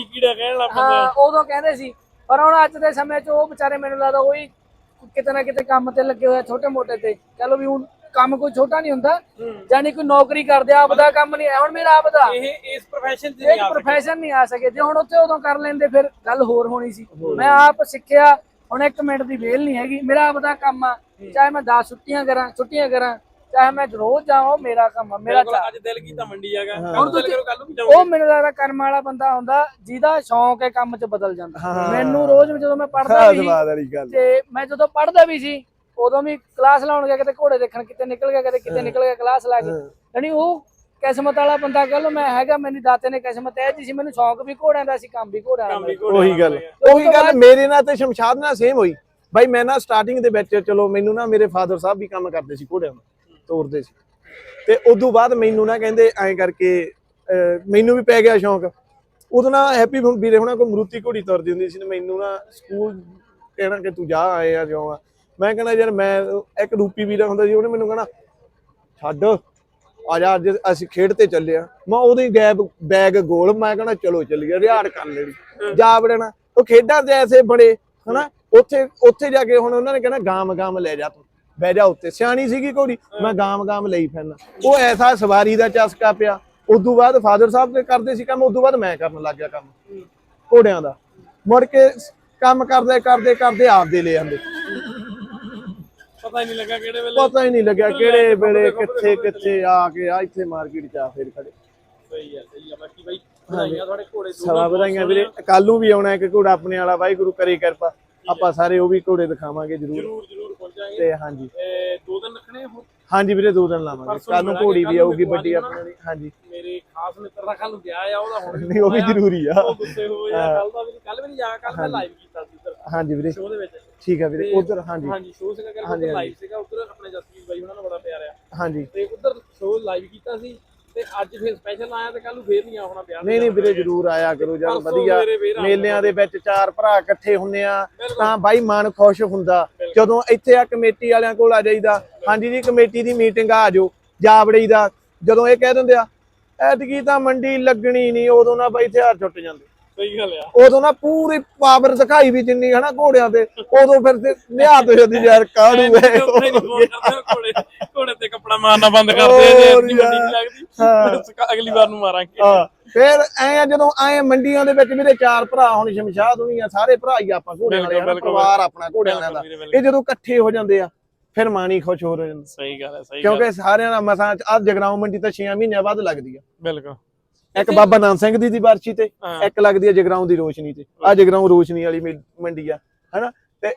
ਹਾਂ ਉਦੋਂ ਕਹਿੰਦੇ ਸੀ। ਪਰ ਹੁਣ ਅੱਜ ਦੇ ਸਮੇਂ 'ਚ ਉਹ ਵਿਚਾਰੇ ਮੈਨੂੰ ਲੱਗਦਾ ਉਹੀ ਕਿਤੇ ਨਾ ਕਿਤੇ ਕੰਮ ਤੇ ਲੱਗੇ ਹੋਏ ਛੋਟੇ ਮੋਟੇ ਤੇ। ਚਲੋ ਵੀ ਹੁਣ ਕੰਮ ਕੋਈ ਛੋਟਾ ਨਹੀਂ ਹੁੰਦਾ। ਜਾਨੀ ਕੋਈ ਨੌਕਰੀ ਕਰਦੇ ਆ, ਆਪਦਾ ਕੰਮ ਨਹੀਂ ਹੁਣ ਮੇਰਾ ਆਪਦਾ ਇਹ ਇਸ profession ਨਹੀਂ ਆ ਸਕਦੇ ਪ੍ਰੋਫੈਸ਼ਨ ਨਹੀਂ ਆ ਸਕੇ। ਜੇ ਹੁਣ ਉੱਥੇ ਉਦੋਂ ਕਰ ਲੈਂਦੇ ਫਿਰ ਗੱਲ ਹੋਰ ਹੋਣੀ ਸੀ। ਮੈਂ ਆਪ ਸਿੱਖਿਆ ਹੁਣ ਇੱਕ ਮਿੰਟ ਦੀ ਵੇਲ ਨਹੀਂ ਹੈਗੀ। ਮੇਰਾ ਆਪਦਾ ਕੰਮ ਆ। ਚਾਹੇ ਮੈਂ 10 ਛੁੱਟੀਆਂ ਕਰਾਂ ਛੁੱਟੀਆਂ ਕਰਾਂ ਚਾਹੇ ਮੈਂ ਰੋਜ਼ ਜਾਵਾਂ ਉਹ ਮੇਰਾ ਕੰਮ ਆ ਮੇਰਾ ਚਾਅ। ਅੱਜ ਦਿਲ ਕੀਤਾ ਮੰਡੀ ਆਗਾ ਹਾਂ। ਹੁਣ ਜਾਊਂਗੇ ਉਹ ਮੈਨੂੰ ਲੱਗਦਾ ਕਰਮ ਵਾਲਾ ਬੰਦਾ ਹੁੰਦਾ ਜਿਹਦਾ ਸ਼ੌਂਕ ਹੈ ਕੰਮ 'ਚ ਬਦਲ ਜਾਂਦਾ। ਮੈਨੂੰ ਰੋਜ਼ ਜਦੋਂ ਮੈਂ ਵੀ ਸੀ ਤੇ ਮੈਂ ਜਦੋਂ ਪੜ੍ਹਦਾ ਵੀ ਸੀ ਉਦੋਂ ਵੀ ਕਲਾਸ ਲਾਉਣ ਗਿਆ ਕਿਤੇ ਘੋੜੇ ਦੇਖਣ ਕਿਤੇ ਨਿਕਲ ਗਿਆ ਕਿਤੇ ਕਿਤੇ ਨਿਕਲ ਗਿਆ ਕਲਾਸ ਲਾ ਕੇ। ਯਾਨੀ ਉਹ ਕਿਸਮਤ ਵਾਲਾ ਬੰਦਾ ਕਹ ਲੋ ਮੈਂ ਹੈਗਾ ਮੇਰੀ ਦਾਤੇ ਨੇ ਕਿਸਮਤ ਇਹ ਜੀ ਸੀ ਮੈਨੂੰ ਸ਼ੌਂਕ ਵੀ ਘੋੜਿਆਂ ਦਾ ਸੀ ਕੰਮ ਵੀ ਘੋੜਿਆਂ ਦਾ ਉਹੀ ਗੱਲ। ਉਹੀ ਗੱਲ ਮੇਰੇ ਨਾਲ ਤੇ ਸ਼ਮਸ਼ਾਦ ਨਾਲ ਸੇਮ ਹੋਈ। ਬਾਈ ਮੈਂ ਨਾ ਸਟਾਰਟਿੰਗ ਦੇ ਵਿੱਚ ਚਲੋ ਮੈਨੂੰ ਨਾ ਮੇਰੇ ਫਾਦਰ ਸਾਹਿਬ ਵੀ ਕੰਮ ਕਰਦੇ ਸੀ ਘੋੜਿਆਂ ਦਾ ਤੋਰਦੇ ਸੀ। ਤੇ ਉਦੋਂ ਬਾਅਦ ਮੈਨੂੰ ਨਾ ਕਹਿੰਦੇ ਐਂ ਕਰਕੇ ਅਹ, ਮੈਨੂੰ ਵੀ ਪੈ ਗਿਆ ਸ਼ੌਂਕ। ਉਦੋਂ ਨਾ ਹੈਪੀ ਵੀਰੇ ਹੁਣਾਂ ਕੋ ਮਰੂਤੀ ਘੋੜੀ ਤੁਰਦੀ ਹੁੰਦੀ ਸੀ ਤੇ ਮੈਨੂੰ ਨਾ ਸਕੂਲ ਕਹਿਣਾ ਕਿ ਤੂੰ ਜਾ ਆਏ ਆ ਜਿਉਂ ਆ। ਮੈਂ ਕਹਿੰਦਾ ਯਾਰ ਮੈਂ ਇੱਕ ਰੂਪੀ ਵੀਰਾ ਹੁੰਦਾ ਸੀ, ਉਹਨੇ ਮੈਨੂੰ ਕਹਿਣਾ ਛੱਡ, ਆ ਜਾ, ਅੱਜ ਅਸੀਂ ਖੇਡ ਤੇ ਚੱਲੇ ਆ। ਮੈਂ ਉਹਦੇ ਗੈਬ, ਬੈਗ ਗੋਲ, ਮੈਂ ਕਹਿੰਦਾ ਚਲੋ ਚੱਲੀਏ, ਰਿਹਾੜ ਕਰ ਲੈਣੀ, ਜਾ ਵੜਨਾ। ਉਹ ਖੇਡਾਂ ਦੇ ਐਸੇ ਬੜੇ, ਹਨਾ? ਉੱਥੇ ਉੱਥੇ ਜਾ ਕੇ ਹੁਣ ਉਹਨਾਂ ਨੇ ਕਹਿੰਦਾ, ਗਾਮ ਗਾਮ ਲੈ ਜਾ ਤੂੰ। ਬਹਿ ਜਾ ਉੱਤੇ, ਸਿਆਣੀ ਸੀਗੀ ਘੋੜੀ, ਮੈਂ ਗਾਮ ਗਾਮ ਲਈ ਫਿਰਨਾ। ਉਹ ਐਸਾ ਸਵਾਰੀ ਦਾ ਚਸਕਾ ਪਿਆ। ਉਦੋਂ ਬਾਅਦ ਫਾਦਰ ਸਾਹਿਬ ਤੇ ਕਰਦੇ ਸੀ ਕੰਮ, ਉਦੋਂ ਬਾਅਦ ਮੈਂ ਕਰਨ ਲੱਗ ਗਿਆ ਕੰਮ। ਘੋੜਿਆਂ ਦਾ। ਮੁੜ ਕੇ ਕੰਮ ਕਰਦੇ ਕਰਦੇ ਕਰਦੇ ਆਪਦੇ ਲੈ ਜਾਂਦੇ ਪਤਾ ਹੀ ਨਹੀਂ ਲੱਗਾ ਕਿਹੜੇ ਵੇਲੇ। ਪਤਾ ਹੀ ਨਹੀਂ ਲੱਗਿਆ ਕਿਹੜੇ ਵੇਲੇ ਕਿੱਥੇ ਕਿੱਥੇ ਆ ਕੇ ਆ ਇੱਥੇ ਮਾਰਕੀਟ ਚ ਆ ਫੇਰ ਖੜੇ। ਸਹੀ ਹੈ ਸਹੀ ਹੈ ਬਾਕੀ ਬਾਈ ਵਧਾਈਆਂ ਤੁਹਾਡੇ ਘੋੜੇ ਦੋ ਸਵਾ ਵਧਾਈਆਂ ਵੀਰੇ। ਕੱਲ ਨੂੰ ਵੀ ਆਉਣਾ ਇੱਕ ਘੋੜਾ ਆਪਣੇ ਵਾਲਾ ਵਾਹਿਗੁਰੂ ਕਰੇ ਕਿਰਪਾ। ਆਪਾਂ ਸਾਰੇ ਉਹ ਵੀ ਘੋੜੇ ਦਿਖਾਵਾਂਗੇ ਜਰੂਰ। ਜਰੂਰ ਜਰੂਰ ਪਹੁੰਚਾਂਗੇ। ਤੇ ਹਾਂਜੀ। ਇਹ ਦੋ ਦਿਨ ਰੱਖਣੇ ਹੋ ਹਾਂਜੀ ਵੀਰੇ ਦੋ ਦਿਨ ਲਾਵਾਂਗੇ। ਪਰਸੋਂ ਕੱਲ ਨੂੰ ਮਿਲਾਂਗੇ, ਘੋੜੀ ਕੱਲ੍ਹ ਵੀ ਨੂੰ ਆਊਗੀ ਵੱਡੀ। ਆਪਣੇ ਹਾਂਜੀ। ਮੇਰੇ ਖਾਸ ਮਿੱਤਰ ਦਾ ਕੱਲ ਵਿਆਹ ਆ ਉਹਦਾ ਹੁਣ ਨਹੀਂ ਉਹ ਵੀ ਜ਼ਰੂਰੀ ਆ। ਉਹ ਗੁੱਸੇ ਹੋ। ਜਾ ਕੱਲ ਦਾ ਵੀ ਕੱਲ ਵੀ ਨਹੀਂ ਜਾ ਕੱਲ ਮੈਂ ਲਾਈਵ ਕੀਤਾ ਸੀ ਉੱਧਰ। ਹਾਂਜੀ ਵੀਰੇ। ਸ਼ੋਅ ਦੇ ਠੀਕ ਆ ਵੀਰੇ ਉਧਰ ਹਾਂਜੀ। ਹਾਂਜੀ ਸ਼ੋਅ ਸੀਗਾ ਹਾਂਜੀ, ਲਾਈਵ ਸੀਗਾ ਉੱਧਰ ਆਪਣੇ ਜਸਪੀਤ ਬਾਈ ਉਹਨਾਂ ਨੂੰ ਬੜਾ ਪਿਆਰ ਆ। ਹਾਂਜੀ। ਤੇ ਉੱਧਰ ਸ਼ੋਅ ਲਾਈਵ ਕੀਤਾ ਸੀ ਤੇ ਅੱਜ ਫਿਰ ਸਪੈਸ਼ਲ ਆਇਆ ਤੇ ਕੱਲ ਨੂੰ ਫੇਰ ਨਹੀਂ ਆਉਣਾ ਪਿਆ ਨਹੀਂ ਨਹੀਂ ਵੀਰੇ ਜਰੂਰ ਆਇਆ ਕਰੋ ਜਦ ਪਰਸੋਂ ਵਧੀਆ। ਮੇਲਿਆਂ ਦੇ ਵਿੱਚ ਚਾਰ ਭਰਾ ਇਕੱਠੇ ਹੁੰਨੇ ਆ। ਤਾਂ ਬਾਈ ਮਨ ਖੁਸ਼ ਹੁੰਦਾ। ਜਦੋਂ ਇੱਥੇ ਆ ਕਮੇਟੀ ਵਾਲਿਆਂ ਕੋਲ ਆ ਜਾਈਦਾ ਹਾਂਜੀ ਜੀ ਕਮੇਟੀ ਦੀ ਮੀਟਿੰਗ ਆ ਜਾਓ ਜਾ ਵੜੀਦਾ। ਜਦੋਂ ਇਹ ਕਹਿ ਦਿੰਦੇ ਆ ਐਤਕੀ ਤਾਂ ਮੰਡੀ ਲੱਗਣੀ ਨਹੀਂ ਉਦੋਂ ਨਾ ਬਾਈ ਹਥਿਆਰ ਛੁੱਟ ਜਾਂਦੇ। ਸਹੀ ਗੱਲ ਆ। ਉਦੋਂ ਨਾ ਪੂਰੀ ਪਾਵਰ ਦਿਖਾਈ ਵੀ ਜਿੰਨੀ ਹਨਾ ਘੋੜਿਆਂ ਤੇ ਉਦੋਂ ਫਿਰ ਤੇ ਨਿਹਾਤ ਹੋ ਜਾਂਦੀ ਯਾਰ ਫੋਨ ਕਰਦੇ ਘੋੜੇ ਘੋੜੇ ਤੇ ਕੱਪੜਾ ਮਾਰਨਾ ਬੰਦ ਕਰਦੇ ਜੇ ਇੰਨੀ ਯਾਰ। ਨਹੀਂ ਲੱਗਦੀ ਅਗਲੀ ਵਾਰ ਨੂੰ ਮਾਰਾਂਗੇ। ਹਾਂ ਫਿਰ ਐ ਜਦੋਂ ਐ ਮੰਡੀਆਂ ਦੇ ਵਿੱਚ ਮੇਰੇ ਚਾਰ ਭਰਾ ਹੁਣ ਸ਼ਮਸ਼ਾਦ ਹੋਣੀ ਆ ਸਾਰੇ ਭਰਾ ਹੀ ਆਪਾਂ ਘੋੜਿਆਂ ਵਾਲੇ ਨਾ, ਪਰਿਵਾਰ ਆਪਣਾ ਘੋੜਿਆਂ ਦਾ। ਇਹ ਜਦੋਂ ਇਕੱਠੇ ਹੋ ਜਾਂਦੇ ਆ ਫਿਰ ਮਾਣੀ ਖੁਸ਼ ਹੋ ਜਾਂਦਾ ਸਹੀ ਗੱਲ ਹੈ ਸਹੀ ਕਿਉਂਕਿ ਸਾਰਿਆਂ ਦਾ ਮਸਾਂ ਆ ਜਗਰਾਉਂ ਮੰਡੀ ਤਾਂ 6 ਮਹੀਨਿਆਂ ਬਾਅਦ ਲੱਗਦੀ ਆ। ਬਿਲਕੁਲ। ਇੱਕ ਬਾਬਾ ਨਾਨਕ ਸਿੰਘ ਦੀ ਦੀ ਬਾਰਸ਼ੀ ਤੇ ਹਾਂ। ਇੱਕ ਲੱਗਦੀ ਆ ਜਗਰਾਉਂ ਦੀ ਰੋਸ਼ਨੀ ਤੇ ਆ ਜਗਰਾਉਂ ਰੋਸ਼ਨੀ ਵਾਲੀ ਮੰਡੀ ਆ ਹਨਾ ਤੇ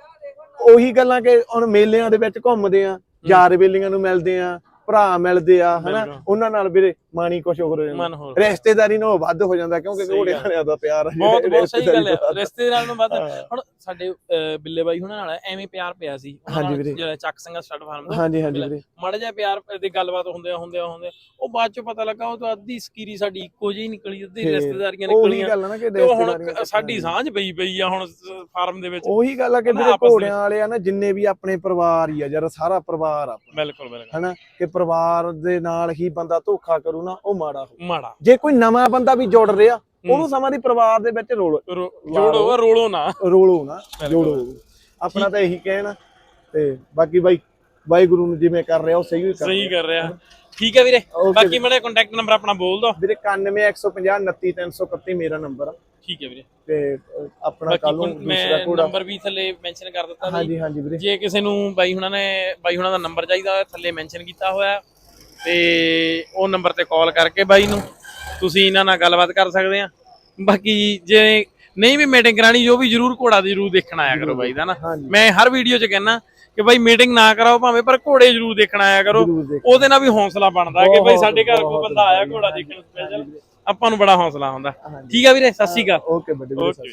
ਉਹੀ ਗੱਲਾਂ ਕਿ ਹੁਣ ਮੇਲਿਆਂ ਦੇ ਵਿੱਚ ਘੁੰਮਦੇ ਆ ਯਾਰ ਬੇਲੀਆਂ ਨੂੰ ਮਿਲਦੇ ਆ ਭਰਾ ਮਿਲਦੇ ਆ ਹਨਾ। ਉਹਨਾਂ ਨਾਲ ਵੀਰੇ ਮਾਣੀ ਖੁਸ਼ ਹੋ ਜਾਂਦਾ ਹੋਰ ਰਿਸ਼ਤੇਦਾਰੀ ਨਾਲ ਵੱਧ ਹੋ ਜਾਂਦਾ ਕਿਉਂਕਿ ਘੋੜੇ। ਵਾਲਿਆਂ ਦਾ ਪਿਆਰ ਬਹੁਤ ਬਹੁਤ ਸਹੀ ਗੱਲ ਹੈ ਤੋਂ ਵੱਧ। ਰਿਸ਼ਤੇਦਾਰਾਂ ਨੂੰ ਵੱਧ ਹਾਂ। ਹੁਣ ਸਾਡੇ ਬਿੱਲੇ ਬਾਈ ਹੁਣਾਂ ਨਾਲ ਐਵੇਂ ਪਿਆਰ ਪਿਆ ਸੀ। ਜਿਹੜਾ ਚੱਕ ਸਿੰਘਾ ਸਟੱਡ ਫਾਰਮ ਦਾ ਹਾਂਜੀ ਹਾਂਜੀ ਵੀਰੇ। ਮਾੜਾ ਜਿਹਾ ਪਿਆਰ ਦੀ ਗੱਲਬਾਤ ਹੁੰਦੇ ਹੁੰਦੇ ਹੁੰਦੇ ਉਹ ਬਾਅਦ ਚੋਂ ਪਤਾ ਲੱਗਾ ਉਹ ਤਾਂ ਅੱਧੀ ਸਕੀਰੀ ਸਾਡੀ ਇੱਕੋ ਜਿਹੀ ਨਿਕਲੀ ਅੱਧੀ ਰਿਸ਼ਤੇਦਾਰੀਆਂ ਨਿਕਲੀਆਂ। ਤੇ ਹੁਣ ਸਾਡੀ ਸਾਂਝ ਪਈ ਪਈ ਆ ਹੁਣ ਫਾਰਮ ਦੇ ਵਿੱਚ। ਉਹੀ ਗੱਲ ਆ ਕਿ ਵੀਰੇ ਘੋੜਿਆਂ ਵਾਲੇ ਆ ਨਾ ਜਿੰਨੇ ਵੀ ਆਪਣੇ ਪਰਿਵਾਰ ਹੀ ਆ ਯਾਰ ਸਾਰਾ ਪਰਿਵਾਰ ਆ ਬਿਲਕੁਲ ਬਿਲਕੁਲ। ਹਨਾ? ਕਿ ਪਰਿਵਾਰ ਦੇ ਨਾਲ ਹੀ ਬੰਦਾ ਧੋਖਾ ਕਰੂ ਨਾ ਉਹ ਮਾੜਾ ਹੋ ਮਾੜਾ। ਜੇ ਕੋਈ ਨਵਾਂ ਬੰਦਾ ਵੀ ਜੁੜ ਰਿਹਾ ਉਹਨੂੰ ਸਮਾਂ ਦੀ ਪਰਿਵਾਰ ਦੇ ਵਿੱਚ ਰੋਲ ਜੋੜੋ ਰੋਲੋ ਨਾ। ਰੋਲੋ ਨਾ ਜੋੜੋ। ਆਪਣਾ ਤਾਂ ਇਹੀ ਕਹਿਣਾ ਤੇ ਬਾਕੀ ਬਾਈ ਵਾਹਿਗੁਰੂ ਨੂੰ ਜਿਵੇਂ ਕਰ ਰਿਹਾ ਉਹ ਸਹੀ ਹੀ ਕਰ ਸਹੀ ਕਰ ਰਿਹਾ। ਠੀਕ ਹੈ ਵੀਰੇ। ਬਾਕੀ ਮੜੇ ਕੰਟੈਕਟ ਨੰਬਰ ਆਪਣਾ ਬੋਲ ਦੋ ਵੀਰੇ 91 150 29331 ਮੇਰਾ ਨੰਬਰ ਆ। ਠੀਕ ਹੈ ਵੀਰੇ। ਤੇ ਆਪਣਾ ਕੱਲ ਨੂੰ ਦੂਸਰਾ ਮੈਂ ਘੋੜਾ। ਨੰਬਰ ਵੀ ਥੱਲੇ ਮੈਂਸ਼ਨ ਕਰ ਦਿੱਤਾ ਵੀ ਹਾਂਜੀ ਹਾਂਜੀ ਵੀਰੇ। ਜੇ ਕਿਸੇ ਨੂੰ ਬਾਈ ਹੁਣਾਂ ਨੇ ਬਾਈ ਹੁਣਾਂ ਦਾ ਨੰਬਰ ਚਾਹੀਦਾ ਥੱਲੇ ਮੈਂਸ਼ਨ ਕੀਤਾ ਹੋਇਆ ਤੇ ਉਹ ਨੰਬਰ ਤੇ ਕਾਲ ਕਰਕੇ ਬਾਈ ਨੂੰ ਤੁਸੀਂ ਇਹਨਾਂ ਨਾਲ ਗੱਲਬਾਤ ਕਰ ਸਕਦੇ ਆ। ਬਾਕੀ ਜੇ ਨਹੀਂ ਵੀ ਮੀਟਿੰਗ ਕਰਾਣੀ ਜੋ ਵੀ ਜਰੂਰ ਘੋੜਾ ਦੀ ਜਰੂਰ ਦੇਖਣ ਆਇਆ ਕਰੋ ਬਾਈ ਦਾ ਨਾ। ਮੈਂ ਹਰ ਵੀਡੀਓ 'ਚ ਕਹਿੰਦਾ ਕਿ ਬਾਈ ਮੀਟਿੰਗ ਨਾ ਕਰਾਓ ਭਾਵੇਂ ਪਰ ਘੋੜੇ ਜਰੂਰ ਦੇਖਣ ਆਇਆ ਕਰੋ। ਉਹਦੇ ਨਾਲ ਵੀ ਹੌਸਲਾ ਬਣਦਾ ਕਿ ਬਾਈ ਸਾਡੇ ਘਰ ਕੋਈ ਬੰਦਾ ਆਇਆ ਘੋੜਾ ਦੇਖਣ ਸਪੈਸ਼ਲ ਆਪਾਂ ਨੂੰ ਬੜਾ ਹੌਸਲਾ ਹੁੰਦਾ। ਠੀਕ ਆ ਵੀਰੇ ਸਤਿ ਸ਼੍ਰੀ ਅਕਾਲ। ਓਕੇ ਵੱਡੇ ਵੀਰੇ।